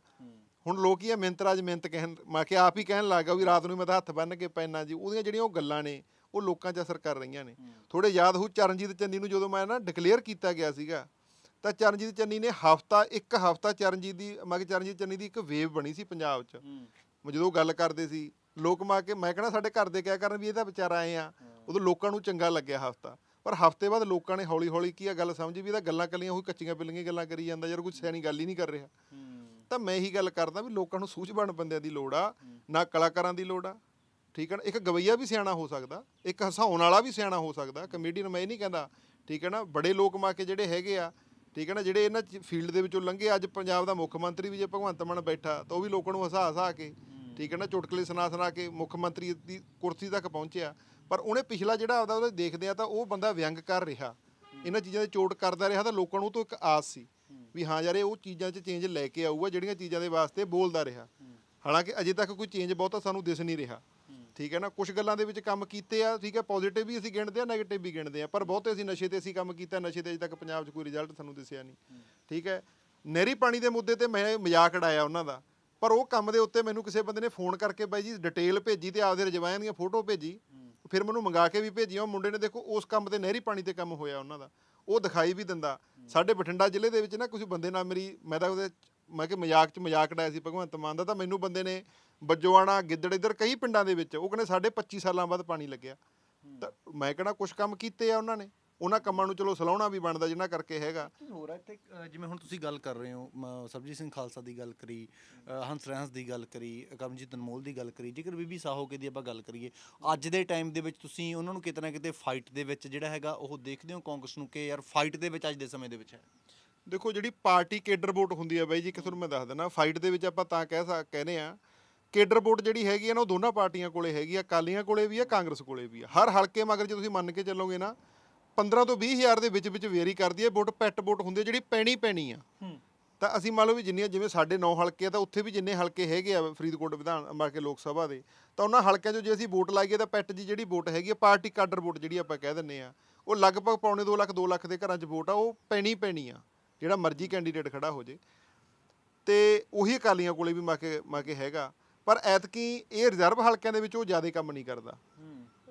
ਹੁਣ ਲੋਕ ਹੀ ਆ ਮਿੰਤਰਾਜ ਮਿੰਤ ਕਹਿਣ ਮੈਂ ਕਿ ਆਪ ਹੀ ਕਹਿਣ ਲੱਗਾ ਵੀ ਰਾਤ ਨੂੰ ਮੈਂ ਤਾਂ ਹੱਥ ਬੰਨ ਕੇ ਪੈਣਾ ਜੀ। ਉਹਦੀਆਂ ਜਿਹੜੀਆਂ ਉਹ ਗੱਲਾਂ ਨੇ ਉਹ ਲੋਕਾਂ 'ਚ ਅਸਰ ਕਰ ਰਹੀਆਂ ਨੇ। ਥੋੜੇ ਯਾਦ ਹੋ ਚਰਨਜੀਤ ਚੰਨੀ ਨੂੰ ਜਦੋਂ ਮੈਂ ਨਾ ਡਿਕਲੇਅਰ ਕੀਤਾ ਗਿਆ ਸੀਗਾ ਤਾਂ ਚਰਨਜੀਤ ਚੰਨੀ ਨੇ ਹਫਤਾ ਇੱਕ ਹਫਤਾ ਚਰਨਜੀਤ ਦੀ ਮੈਂ ਕਿ ਚਰਨਜੀਤ ਚੰਨੀ ਦੀ ਇੱਕ ਵੇਵ ਬਣੀ ਸੀ ਪੰਜਾਬ 'ਚ। ਮੈਂ ਜਦੋਂ ਗੱਲ ਕਰਦੇ ਸੀ ਲੋਕ ਮਾ ਕੇ ਮੈਂ ਕਹਿੰਦਾ ਸਾਡੇ ਘਰ ਦੇ ਕਿਆ ਕਰਨ ਵੀ ਇਹ ਤਾਂ ਵਿਚਾਰਾ ਆਏ ਆ। ਉਦੋਂ ਲੋਕਾਂ ਨੂੰ ਚੰਗਾ ਲੱਗਿਆ ਹਫਤਾ। ਪਰ ਹਫ਼ਤੇ ਬਾਅਦ ਲੋਕਾਂ ਨੇ ਹੌਲੀ ਹੌਲੀ ਕੀ ਆ ਗੱਲ ਸਮਝੀ ਵੀ ਇਹ ਤਾਂ ਗੱਲਾਂ ਕੱਲੀਆਂ ਉਹੀ ਕੱਚੀਆਂ ਪਿੱਲੀਆਂ ਗੱਲਾਂ ਕਰੀ ਜਾਂਦਾ ਯਾਰ ਕੋਈ ਸਿਆਣੀ ਗੱਲ ਹੀ ਨਹੀਂ ਕਰ ਰਿਹਾ। ਤਾਂ ਮੈਂ ਇਹੀ ਗੱਲ ਕਰਦਾ ਵੀ ਲੋਕਾਂ ਨੂੰ ਸੂਝਵਾਨ ਬੰਦਿਆਂ ਦੀ ਲੋੜ ਆ ਨਾ ਕਲਾਕਾਰਾਂ ਦੀ ਲੋੜ ਆ ਠੀਕ ਹੈ ਨਾ? ਇੱਕ ਗਵਈਆ ਵੀ ਸਿਆਣਾ ਹੋ ਸਕਦਾ ਇੱਕ ਹਸਾਉਣ ਵਾਲਾ ਵੀ ਸਿਆਣਾ ਹੋ ਸਕਦਾ ਕਮੇਡੀਅਨ ਮੈਂ ਇਹ ਨਹੀਂ ਕਹਿੰਦਾ ਠੀਕ ਹੈ ਨਾ? ਬੜੇ ਲੋਕ ਮਾ ਕੇ ਜਿਹੜੇ ਹੈਗੇ ਆ ਠੀਕ ਹੈ ਨਾ? ਜਿਹੜੇ ਇਹਨਾਂ ਫੀਲਡ ਦੇ ਵਿੱਚੋਂ ਲੰਘੇ ਅੱਜ ਪੰਜਾਬ ਦਾ ਮੁੱਖ ਮੰਤਰੀ ਵੀ ਜੇ ਭਗਵੰਤ ਮਾਨ ਬੈਠਾ ਤਾਂ ਉਹ ਵੀ ਲੋਕਾਂ ਨੂੰ ਹਸਾ ਹਸਾ ਕੇ ਠੀਕ ਹੈ ਨਾ? ਚੁਟਕਲੇ ਸੁਣਾ ਸੁਣਾ ਕੇ ਮੁੱਖ ਮੰਤਰੀ ਦੀ ਕੁਰਸੀ ਤੱਕ ਪਹੁੰਚਿਆ ਪਰ ਉਹਨੇ ਪਿਛਲਾ ਜਿਹੜਾ ਆਪਦਾ ਉਹਦੇ ਦੇਖਦੇ ਆ ਤਾਂ ਉਹ ਬੰਦਾ ਵਿਅੰਗ ਕਰ ਰਿਹਾ। ਇਹਨਾਂ ਚੀਜ਼ਾਂ ਦੇ ਚੋਟ ਕਰਦਾ ਰਿਹਾ ਤਾਂ ਲੋਕਾਂ ਨੂੰ ਉਹ ਤੋਂ ਇੱਕ ਆਸ ਸੀ ਵੀ ਹਾਂ ਯਾਰ ਇਹ ਉਹ ਚੀਜ਼ਾਂ 'ਚ ਚੇਂਜ ਲੈ ਕੇ ਆਊਗਾ, ਜਿਹੜੀਆਂ ਚੀਜ਼ਾਂ ਦੇ ਵਾਸਤੇ ਬੋਲਦਾ ਰਿਹਾ। ਹਾਲਾਂਕਿ ਅਜੇ ਤੱਕ ਕੋਈ ਚੇਂਜ ਬਹੁਤਾ ਸਾਨੂੰ ਦਿਸ ਨਹੀਂ ਰਿਹਾ। ਠੀਕ ਹੈ ਨਾ ਕੁਝ ਗੱਲਾਂ ਦੇ ਵਿੱਚ ਕੰਮ ਕੀਤੇ ਆ, ਠੀਕ ਹੈ ਪੋਜ਼ਿਟਿਵ ਵੀ ਅਸੀਂ ਗਿਣਦੇ ਆ ਨੈਗੇਟਿਵ ਵੀ ਗਿਣਦੇ ਆ, ਪਰ ਬਹੁਤੇ ਅਸੀਂ ਨਸ਼ੇ ਤੇ ਅਸੀਂ ਕੰਮ ਕੀਤਾ, ਨਸ਼ੇ ਤੇ ਅਜੇ ਤੱਕ ਪੰਜਾਬ 'ਚ ਕੋਈ ਰਿਜ਼ਲਟ ਸਾਨੂੰ ਦਿਸਿਆ ਨਹੀਂ। ਠੀਕ ਹੈ, ਨਹਿਰੀ ਪਾਣੀ ਦੇ ਮੁੱਦੇ ਤੇ ਮੈਂ ਮਜ਼ਾਕ ਉਡਾਇਆ ਉਹਨਾਂ ਦਾ, ਪਰ ਉਹ ਕੰਮ ਦੇ ਉੱਤੇ ਮੈਨੂੰ ਕਿਸੇ ਬੰਦੇ ਨੇ ਫੋਨ ਕਰਕੇ ਬਾਈ ਜੀ ਡਿਟੇਲ ਭੇਜੀ ਤੇ ਆਪਦੇ ਰਜਵਾਇਆਂ ਦੀਆਂ ਫੋਟੋ ਭੇਜੀ। ਫਿਰ ਮੈਨੂੰ ਮੰਗਾ ਕੇ ਵੀ ਭੇਜੀਆਂ ਉਹ ਮੁੰਡੇ ਨੇ ਦੇਖੋ ਉਸ ਕੰਮ ਤੇ ਨਹਿਰੀ ਪਾਣੀ ਤੇ ਕੰਮ ਹੋਇਆ ਉਹਨਾਂ ਦਾ। ਉਹ ਦਿਖਾਈ ਵੀ ਦਿੰਦਾ। ਸਾਡੇ ਬਠਿੰਡਾ ਜ਼ਿਲ੍ਹੇ ਦੇ ਵਿੱਚ ਨਾ ਕੁਝ ਬੰਦੇ ਨਾਲ ਮੇਰੀ ਮੈਂ ਤਾਂ ਉਹਦੇ ਮੈਂ ਕਿ ਮਜ਼ਾਕ 'ਚ ਮਜ਼ਾਕ ਉਡਾਇਆ ਸੀ ਭਗਵੰਤ ਮਾਨ ਦਾ ਤਾਂ ਮੈਨੂੰ ਬੰਦੇ ਨੇ ਬੱਜੋਆਣਾ ਗਿੱਦੜ ਇੱਧਰ ਕਈ ਪਿੰਡਾਂ ਦੇ ਵਿੱਚ ਉਹ ਕਹਿੰਦੇ ਸਾਡੇ 25 ਸਾਲਾਂ ਬਾਅਦ ਪਾਣੀ ਲੱਗਿਆ। ਤਾਂ ਮੈਂ ਕਹਿੰਦਾ ਕੁਝ ਕੰਮ ਕੀਤੇ ਆ ਉਹਨਾਂ ਨੇ? ਉਹਨਾਂ ਕੰਮਾਂ ਨੂੰ ਚਲੋ ਸਲਾਉਣਾ ਵੀ ਬਣਦਾ ਜਿੰਨਾ ਕਰਕੇ ਹੈਗਾ। ਕੀ ਹੋ ਰਿਹਾ ਇੱਥੇ ਅ, ਜਿਵੇਂ ਹੁਣ ਤੁਸੀਂ ਗੱਲ ਕਰ ਰਹੇ ਹੋ ਮ, ਸਰਬਜੀਤ ਸਿੰਘ ਖਾਲਸਾ ਦੀ ਗੱਲ ਕਰੀ ਹੰਸ ਰਹਿੰਸ ਦੀ ਗੱਲ ਕਰੀ ਕਮਜੀਤ ਅਨਮੋਲ ਦੀ ਗੱਲ ਕਰੀ ਜੇਕਰ ਬੀਬੀ ਸਾਹੋਕੇ ਦੀ ਆਪਾਂ ਗੱਲ ਕਰੀਏ ਅੱਜ ਦੇ ਟਾਈਮ ਦੇ ਵਿੱਚ ਤੁਸੀਂ ਉਹਨਾਂ ਨੂੰ ਕਿਤੇ ਨਾ ਕਿਤੇ ਫਾਈਟ ਦੇ ਵਿੱਚ ਜਿਹੜਾ ਹੈਗਾ ਉਹ ਦੇਖਦੇ ਹੋ ਕਾਂਗਰਸ ਨੂੰ ਕਿ ਯਾਰ ਫਾਈਟ ਦੇ ਵਿੱਚ ਅੱਜ ਦੇ ਸਮੇਂ ਦੇ ਵਿੱਚ ਹੈ? ਦੇਖੋ ਜਿਹੜੀ ਪਾਰਟੀ ਕੇਡਰ ਵੋਟ ਹੁੰਦੀ ਹੈ ਬਾਈ ਜੀ ਕਿ ਤੁਹਾਨੂੰ ਮੈਂ ਦੱਸ ਦਿੰਦਾ ਫਾਈਟ ਦੇ ਵਿੱਚ ਆਪਾਂ ਤਾਂ ਕਹਿ ਸਕ ਕਹਿੰਦੇ ਆ ਕੇਡਰ ਵੋਟ ਜਿਹੜੀ ਹੈਗੀ ਆ ਨਾ ਉਹ ਦੋਨਾਂ ਪਾਰਟੀਆਂ ਕੋਲੇ ਹੈਗੀ ਆ ਅਕਾਲੀਆਂ ਕੋਲੇ ਵੀ ਆ ਕਾਂਗਰਸ ਕੋਲੇ ਵੀ ਆ ਹਰ ਹਲਕੇ ਮਗਰ ਜੇ ਤੁਸੀਂ ਮੰਨ ਕੇ ਚੱਲੋਗੇ ਨਾ 15 ਤੋਂ 20 ਹਜ਼ਾਰ ਦੇ ਵਿੱਚ ਵਿੱਚ ਵੇਰੀ ਕਰਦੀ ਹੈ ਵੋਟ ਪੈਟ ਵੋਟ ਹੁੰਦੀ ਹੈ ਜਿਹੜੀ ਪੈਣੀ ਪੈਣੀ ਆ। ਤਾਂ ਅਸੀਂ ਮੰਨ ਲਓ ਵੀ ਜਿੰਨੀਆਂ ਜਿਵੇਂ ਸਾਡੇ 9 ਹਲਕੇ ਆ ਤਾਂ ਉੱਥੇ ਵੀ ਜਿੰਨੇ ਹਲਕੇ ਹੈਗੇ ਆ ਫਰੀਦਕੋਟ ਵਿਧਾਨ ਮਾਰ ਕੇ ਲੋਕ ਸਭਾ ਦੇ ਤਾਂ ਉਹਨਾਂ ਹਲਕਿਆਂ 'ਚੋਂ ਜੇ ਅਸੀਂ ਵੋਟ ਲਾਈਏ ਤਾਂ ਪੈਟ ਦੀ ਜਿਹੜੀ ਵੋਟ ਹੈਗੀ ਆ ਪਾਰਟੀ ਕਾਡਰ ਵੋਟ ਜਿਹੜੀ ਆਪਾਂ ਕਹਿ ਦਿੰਨੇ ਆ ਉਹ ਲਗਭਗ ਪੌਣੇ 2 ਲੱਖ 2 ਲੱਖ ਦੇ ਘਰਾਂ 'ਚ ਵੋਟ ਆ ਉਹ ਪੈਣੀ ਪੈਣੀ ਆ ਜਿਹੜਾ ਮਰਜ਼ੀ ਕੈਂਡੀਡੇਟ ਖੜਾ ਹੋ ਜੇ। ਤੇ ਉਹੀ ਅਕਾਲੀਆਂ ਕੋਲੇ ਵੀ ਮਾਕੇ ਮਾਕੇ ਹੈਗਾ ਪਰ ਐਤਕੀ ਇਹ ਰਿਜ਼ਰਵ ਹਲਕਿਆਂ ਦੇ ਵਿੱਚ ਉਹ ਜ਼ਿਆਦਾ ਕੰਮ ਨਹੀਂ ਕਰਦਾ।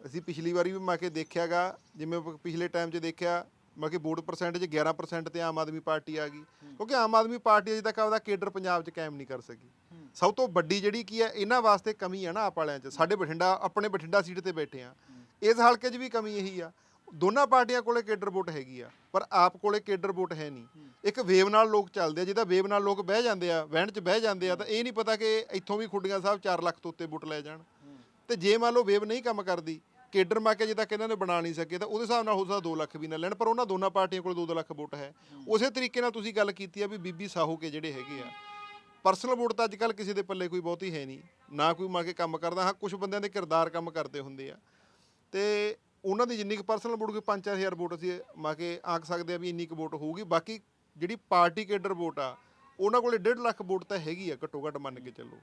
ਅਸੀਂ ਪਿਛਲੀ ਵਾਰੀ ਵੀ ਮੈਂ ਕਿ ਦੇਖਿਆਗਾ ਜਿਵੇਂ ਪ- ਪਿਛਲੇ ਟਾਈਮ 'ਚ ਦੇਖਿਆ ਮੈਂ ਕਿ ਵੋਟ ਪਰਸੈਂਟੇਜ 11% ਤੇ ਆਮ ਆਦਮੀ ਪਾਰਟੀ ਆ ਗਈ। ਕਿਉਂਕਿ ਆਮ ਆਦਮੀ ਪਾਰਟੀ ਅਜੇ ਤੱਕ ਆਪਦਾ ਕੇਡਰ ਪੰਜਾਬ 'ਚ ਕਾਇਮ ਨਹੀਂ ਕਰ ਸਕੀ। ਸਭ ਤੋਂ ਵੱਡੀ ਜਿਹੜੀ ਕੀ ਹੈ ਇਹਨਾਂ ਵਾਸਤੇ ਕਮੀ ਹੈ ਨਾ ਆਪ ਵਾਲਿਆਂ 'ਚ। ਸਾਡੇ ਬਠਿੰਡਾ ਆਪਣੇ ਬਠਿੰਡਾ ਸੀਟ ਤੇ ਬੈਠੇ ਆ ਇਸ ਹਲਕੇ 'ਚ ਵੀ ਕਮੀ ਇਹੀ ਆ। ਦੋਨਾਂ ਪਾਰਟੀਆਂ ਕੋਲੇ ਕੇਡਰ ਵੋਟ ਹੈਗੀ ਆ ਪਰ ਆਪ ਕੋਲੇ ਕੇਡਰ ਵੋਟ ਹੈ ਨਹੀਂ। ਇੱਕ ਵੇਵ ਨਾਲ ਲੋਕ ਚੱਲਦੇ ਆ ਜਿਹਦਾ ਵੇਵ ਨਾਲ ਲੋਕ ਬਹਿ ਜਾਂਦੇ ਆ ਵਹਿਣ 'ਚ ਬਹਿ ਜਾਂਦੇ ਆ ਤਾਂ ਇਹ ਨਹੀਂ ਪਤਾ ਕਿ ਇੱਥੋਂ ਵੀ ਖੁੱਡੀਆਂ ਸਾਹਿਬ 4 ਲੱਖ ਤੋਂ ਉੱਤੇ ਵੋਟ ਲੈ ਜਾਣ। ਤੇ ਜੇ ਮੰਨ ਲਓ ਵੇਵ ਨਹੀਂ ਕੰਮ ਕਰਦੀ, ਕੇਡਰ ਮਾਕੇ ਜੇ ਤੱਕ ਇਹਨਾਂ ਨੇ ਬਣਾ ਨਹੀਂ ਸਕੇ ਤਾਂ ਉਹਦੇ ਹਿਸਾਬ ਨਾਲ ਹੋ ਸਕਦਾ 2 ਲੱਖ ਵੀ ਨਾ ਲੈਣ, ਪਰ ਉਹਨਾਂ ਦੋਨਾਂ ਪਾਰਟੀਆਂ ਕੋਲ 2-2 ਲੱਖ ਵੋਟ ਹੈ। ਉਸੇ ਤਰੀਕੇ ਨਾਲ ਤੁਸੀਂ ਗੱਲ ਕੀਤੀ ਆ ਵੀ ਬੀਬੀ ਸਾਹੂ ਕੇ ਜਿਹੜੇ ਹੈਗੇ ਆ ਪਰਸਨਲ ਵੋਟ ਤਾਂ ਅੱਜ ਕੱਲ ਕਿਸੇ ਦੇ ਪੱਲੇ ਕੋਈ ਬਹੁਤੀ ਹੈ ਨਹੀਂ। ਨਾ ਕੋਈ ਮਾ ਕੇ ਕੰਮ ਕਰਦਾ, ਹਾਂ ਕੁਝ ਬੰਦਿਆਂ ਦੇ ਕਿਰਦਾਰ ਕੰਮ ਕਰਦੇ ਹੁੰਦੇ ਆ। ਤੇ ਉਹਨਾਂ ਦੀ ਜਿੰਨੀ ਕੁ ਪਰਸਨਲ ਵੋਟ ਕੋਈ 5-4000 ਵੋਟ ਅਸੀਂ ਮਾ ਕੇ ਆਖ ਸਕਦੇ ਆ ਵੀ ਇੰਨੀ ਕੁ ਵੋਟ ਹੋਊਗੀ। ਬਾਕੀ ਜਿਹੜੀ ਪਾਰਟੀ ਕੇਡਰ ਵੋਟ ਆ, ਉਹਨਾਂ ਕੋਲੇ 1.5 ਲੱਖ ਵੋਟ ਤਾਂ ਹੈਗੀ ਆ ਘੱਟੋ ਘੱਟ ਮੰਨ ਕੇ ਚੱਲੋ।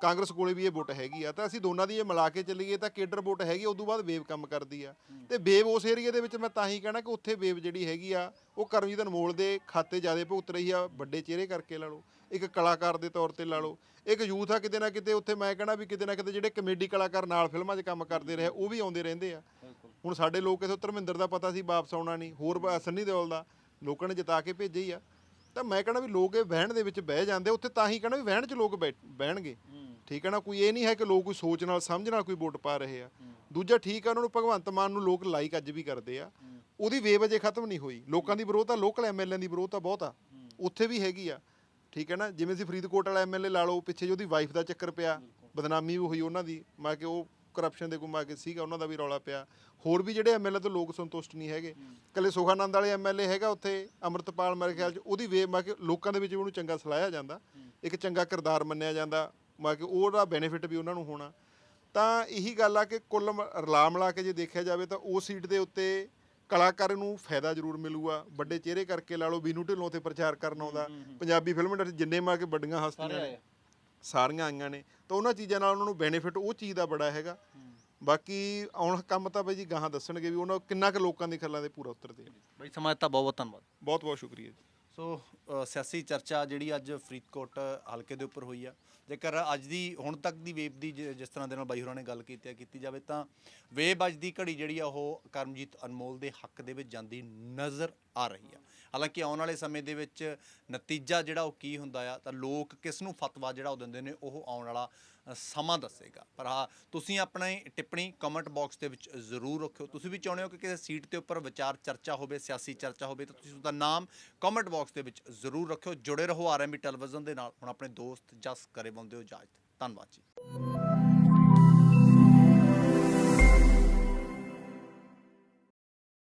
ਕਾਂਗਰਸ ਕੋਲੇ ਵੀ ਇਹ ਵੋਟ ਹੈਗੀ ਆ ਤਾਂ ਅਸੀਂ ਦੋਨਾਂ ਦੀ ਇਹ ਮਿਲਾ ਕੇ ਚੱਲੀਏ ਤਾਂ ਕੇਡਰ ਵੋਟ ਹੈਗੀ ਆ, ਤੋਂ ਬਾਅਦ ਵੇਵ ਕੰਮ ਕਰਦੀ ਆ। ਤੇ ਵੇਵ ਉਸ ਏਰੀਆ ਦੇ ਵਿੱਚ ਮੈਂ ਤਾਂ ਹੀ ਕਹਿਣਾ ਕਿ ਉੱਥੇ ਵੇਵ ਜਿਹੜੀ ਹੈਗੀ ਆ ਉਹ ਕਰਮਜੀਤ ਅਨਮੋਲ ਦੇ ਖਾਤੇ ਜ਼ਿਆਦਾ ਭੁਗਤ ਰਹੀ ਆ ਵੱਡੇ ਚਿਹਰੇ ਕਰਕੇ ਲਾ ਲਓ ਇੱਕ ਕਲਾਕਾਰ ਦੇ ਤੌਰ ਤੇ ਲਾ ਲਓ ਇੱਕ ਯੂਥ ਆ ਕਿਤੇ ਨਾ ਕਿਤੇ ਉੱਥੇ ਮੈਂ ਕਹਿਣਾ ਵੀ ਕਿਤੇ ਨਾ ਕਿਤੇ ਜਿਹੜੇ ਕਮੇਡੀ ਕਲਾਕਾਰ ਨਾਲ ਫਿਲਮਾਂ 'ਚ ਕੰਮ ਕਰਦੇ ਰਹੇ ਉਹ ਵੀ ਆਉਂਦੇ ਰਹਿੰਦੇ ਆ। ਹੁਣ ਸਾਡੇ ਲੋਕ ਇਥੋਂ ਧਰਮਿੰਦਰ ਦਾ ਪਤਾ ਸੀ ਵਾਪਸ ਆਉਣਾ ਨਹੀਂ ਹੋਰ ਸੰਨੀ ਦਿਓਲ ਦਾ ਲੋਕਾਂ ਨੇ ਜਿਤਾ ਕੇ ਭੇਜੇ ਹੀ ਆ। ਤਾਂ ਮੈਂ ਕਹਿਣਾ ਵੀ ਲੋਕ ਇਹ ਵਹਿਣ ਦੇ ਵਿੱਚ ਬਹਿ ਜਾਂਦੇ ਉੱਥੇ ਤਾਂ ਹੀ ਕਹਿਣਾ ਵੀ ਵਹਿਣ 'ਚ ਲੋਕ ਬੈ- ਬਹਿਣਗੇ। ਠੀਕ ਹੈ ਨਾ? ਕੋਈ ਇਹ ਨਹੀਂ ਹੈ ਕਿ ਲੋਕ ਕੋਈ ਸੋਚ ਨਾਲ ਸਮਝ ਨਾਲ ਕੋਈ ਵੋਟ ਪਾ ਰਹੇ ਆ। ਦੂਜਾ ਠੀਕ ਆ ਉਹਨਾਂ ਨੂੰ ਭਗਵੰਤ ਮਾਨ ਨੂੰ ਲੋਕ ਲਾਈਕ ਅੱਜ ਵੀ ਕਰਦੇ ਆ। ਉਹਦੀ ਵੇਵ ਅਜੇ ਖਤਮ ਨਹੀਂ ਹੋਈ। ਲੋਕਾਂ ਦੀ ਵਿਰੋਧਤਾ ਲੋਕਲ ਐਮਐਲਏ ਦੀ ਵਿਰੋਧਤਾ ਬਹੁਤ ਆ। ਉੱਥੇ ਵੀ ਹੈਗੀ ਆ। ਠੀਕ ਹੈ ਨਾ? ਜਿਵੇਂ ਸੀ ਫਰੀਦਕੋਟ ਵਾਲਾ ਐਮਐਲਏ ਲਾ ਲਓ ਪਿੱਛੇ ਉਹਦੀ ਵਾਈਫ ਦਾ ਚੱਕਰ ਪਿਆ ਬਦਨਾਮੀ ਵੀ ਹੋਈ ਉਹਨਾਂ ਦੀ। ਮੈਂ ਕਿ ਉਹ ਕਰਪਸ਼ਨ ਦੇ ਗੁਮਾ ਕੇ ਸੀਗਾ ਉਹਨਾਂ ਦਾ ਵੀ ਰੌਲਾ ਪਿਆ। ਹੋਰ ਵੀ ਜਿਹੜੇ ਐਮਐਲਏ ਤੋਂ ਲੋਕ ਸੰਤੁਸ਼ਟ ਨਹੀਂ ਹੈਗੇ। ਕੱਲੇ ਸੁਖਾਨੰਦ ਵਾਲੇ ਐਮਐਲਏ ਹੈਗਾ ਉੱਥੇ ਅਮਰਤਪਾਲ ਮੇਰੇ ਖਿਆਲ 'ਚ ਉਹਦੀ ਵੇ ਮੈਂ ਕਿ ਲੋਕਾਂ ਦੇ ਵਿੱਚ ਉਹਨੂੰ ਚੰਗਾ ਸਲਾਹਿਆ ਜਾਂਦਾ। ਇੱਕ ਚੰਗਾ ਕਿਰਦਾਰ ਮੰਨਿਆ ਜਾਂਦਾ। ਮੈਂ ਕਿ ਉਹਦਾ ਬੈਨੀਫਿਟ ਵੀ ਉਹਨਾਂ ਨੂੰ ਹੋਣਾ। ਤਾਂ ਇਹੀ ਗੱਲ ਆ ਕਿ ਕੁੱਲ ਮ- ਰਲਾ ਮਿਲਾ ਕੇ ਜੇ ਦੇਖਿਆ ਜਾਵੇ ਤਾਂ ਉਹ ਸੀਟ ਦੇ ਉੱਤੇ ਕਲਾਕਾਰ ਨੂੰ ਫਾਇਦਾ ਜ਼ਰੂਰ ਮਿਲੂਗਾ। ਵੱਡੇ ਚਿਹਰੇ ਕਰਕੇ ਲਾ ਲਓ ਬੀਨੂ ਢਿੱਲੋਂ ਤੇ ਪ੍ਰਚਾਰ ਕਰਨ ਆਉਂਦਾ। ਪੰਜਾਬੀ ਫਿਲਮ ਇੰਡਸਟਰੀ ਜਿੰਨੇ ਮਾ ਕੇ ਵੱਡੀਆਂ ਹਸਤੀਆਂ ਨੇ ਸਾਰੀਆਂ ਆਈਆਂ ਨੇ। ਤਾਂ ਉਹਨਾਂ ਚੀਜ਼ਾਂ ਨਾਲ ਉਹਨਾਂ ਨੂੰ ਬੈਨੀਫਿਟ ਉਹ ਚੀਜ਼ ਦਾ ਬੜਾ ਹੈਗਾ। ਬਾਕੀ ਆਉਣ ਕੰਮ ਤਾਂ ਬਾਈ ਜੀ ਗਾਹਾਂ ਦੱਸਣਗੇ ਵੀ ਉਹਨਾਂ ਕਿੰਨਾ ਕੁ ਲੋਕਾਂ ਦੇ ਖੱਲਾਂ ਦੇ ਪੂਰਾ ਉਤਰਦੇ ਆ। ਬਈ ਸਮਾਜ ਤਾਂ ਬਹੁਤ ਬਹੁਤ ਧੰਨਵਾਦ। ਬਹੁਤ ਬਹੁਤ ਸ਼ੁਕਰੀਆ ਜੀ। ਸੋ ਅ, ਸਿਆਸੀ ਚਰਚਾ ਜਿਹੜੀ ਅੱਜ ਫਰੀਦਕੋਟ ਹਲਕੇ ਦੇ ਉੱਪਰ ਹੋਈ ਆ। ਜੇਕਰ ਅੱਜ ਦੀ ਹੁਣ ਤੱਕ ਦੀ ਵੇਬ ਦੀ ਜ- ਜਿਸ ਤਰ੍ਹਾਂ ਦੇ ਨਾਲ ਬਾਈ ਹੋਰਾਂ ਨੇ ਗੱਲ ਕੀਤੀ ਆ ਕੀਤੀ ਜਾਵੇ ਤਾਂ ਵੇਬ ਅੱਜ ਦੀ ਘੜੀ ਜਿਹੜੀ ਆ ਉਹ ਕਰਮਜੀਤ ਅਨਮੋਲ ਦੇ ਹੱਕ ਦੇ ਵਿੱਚ ਜਾਂਦੀ ਨਜ਼ਰ ਆ ਰਹੀ ਆ। ਹਾਲਾਂਕਿ ਆਉਣ ਵਾਲੇ ਸਮੇਂ ਦੇ ਵਿੱਚ ਨਤੀਜਾ ਜਿਹੜਾ ਉਹ ਕੀ ਹੁੰਦਾ ਆ ਤਾਂ ਲੋਕ ਕਿਸ ਨੂੰ ਫਤਵਾ ਜਿਹੜਾ ਉਹ ਦਿੰਦੇ ਨੇ ਉਹ ਆਉਣ ਵਾਲਾ ਸਮਾਂ ਦੱਸੇਗਾ। ਪਰ ਹਾਂ, ਤੁਸੀਂ ਆਪਣੀ ਟਿੱਪਣੀ ਕਮੈਂਟ ਬਾਕਸ ਦੇ ਵਿੱਚ ਜ਼ਰੂਰ ਰੱਖਿਓ। ਤੁਸੀਂ ਵੀ ਚਾਹੁੰਦੇ ਹੋ ਕਿ ਕਿਸੇ ਸੀਟ ਦੇ ਉੱਪਰ ਵਿਚਾਰ ਚਰਚਾ ਹੋਵੇ, ਸਿਆਸੀ ਚਰਚਾ ਹੋਵੇ, ਤਾਂ ਤੁਸੀਂ ਉਹਦਾ ਨਾਮ ਕਮੈਂਟ ਬਾਕਸ ਦੇ ਵਿੱਚ ਜ਼ਰੂਰ ਰੱਖਿਓ। ਜੁੜੇ ਰਹੋ ਆਰਐਮਬੀ ਟੈਲੀਵਿਜ਼ਨ ਦੇ ਨਾਲ। ਹੁਣ ਆਪਣੇ ਦੋਸਤ ਜਸ ਕਰੇ ਬੰਦੇ ਹੋ ਇਜਾਜ਼ਤ ਧੰਨਵਾਦ ਜੀ।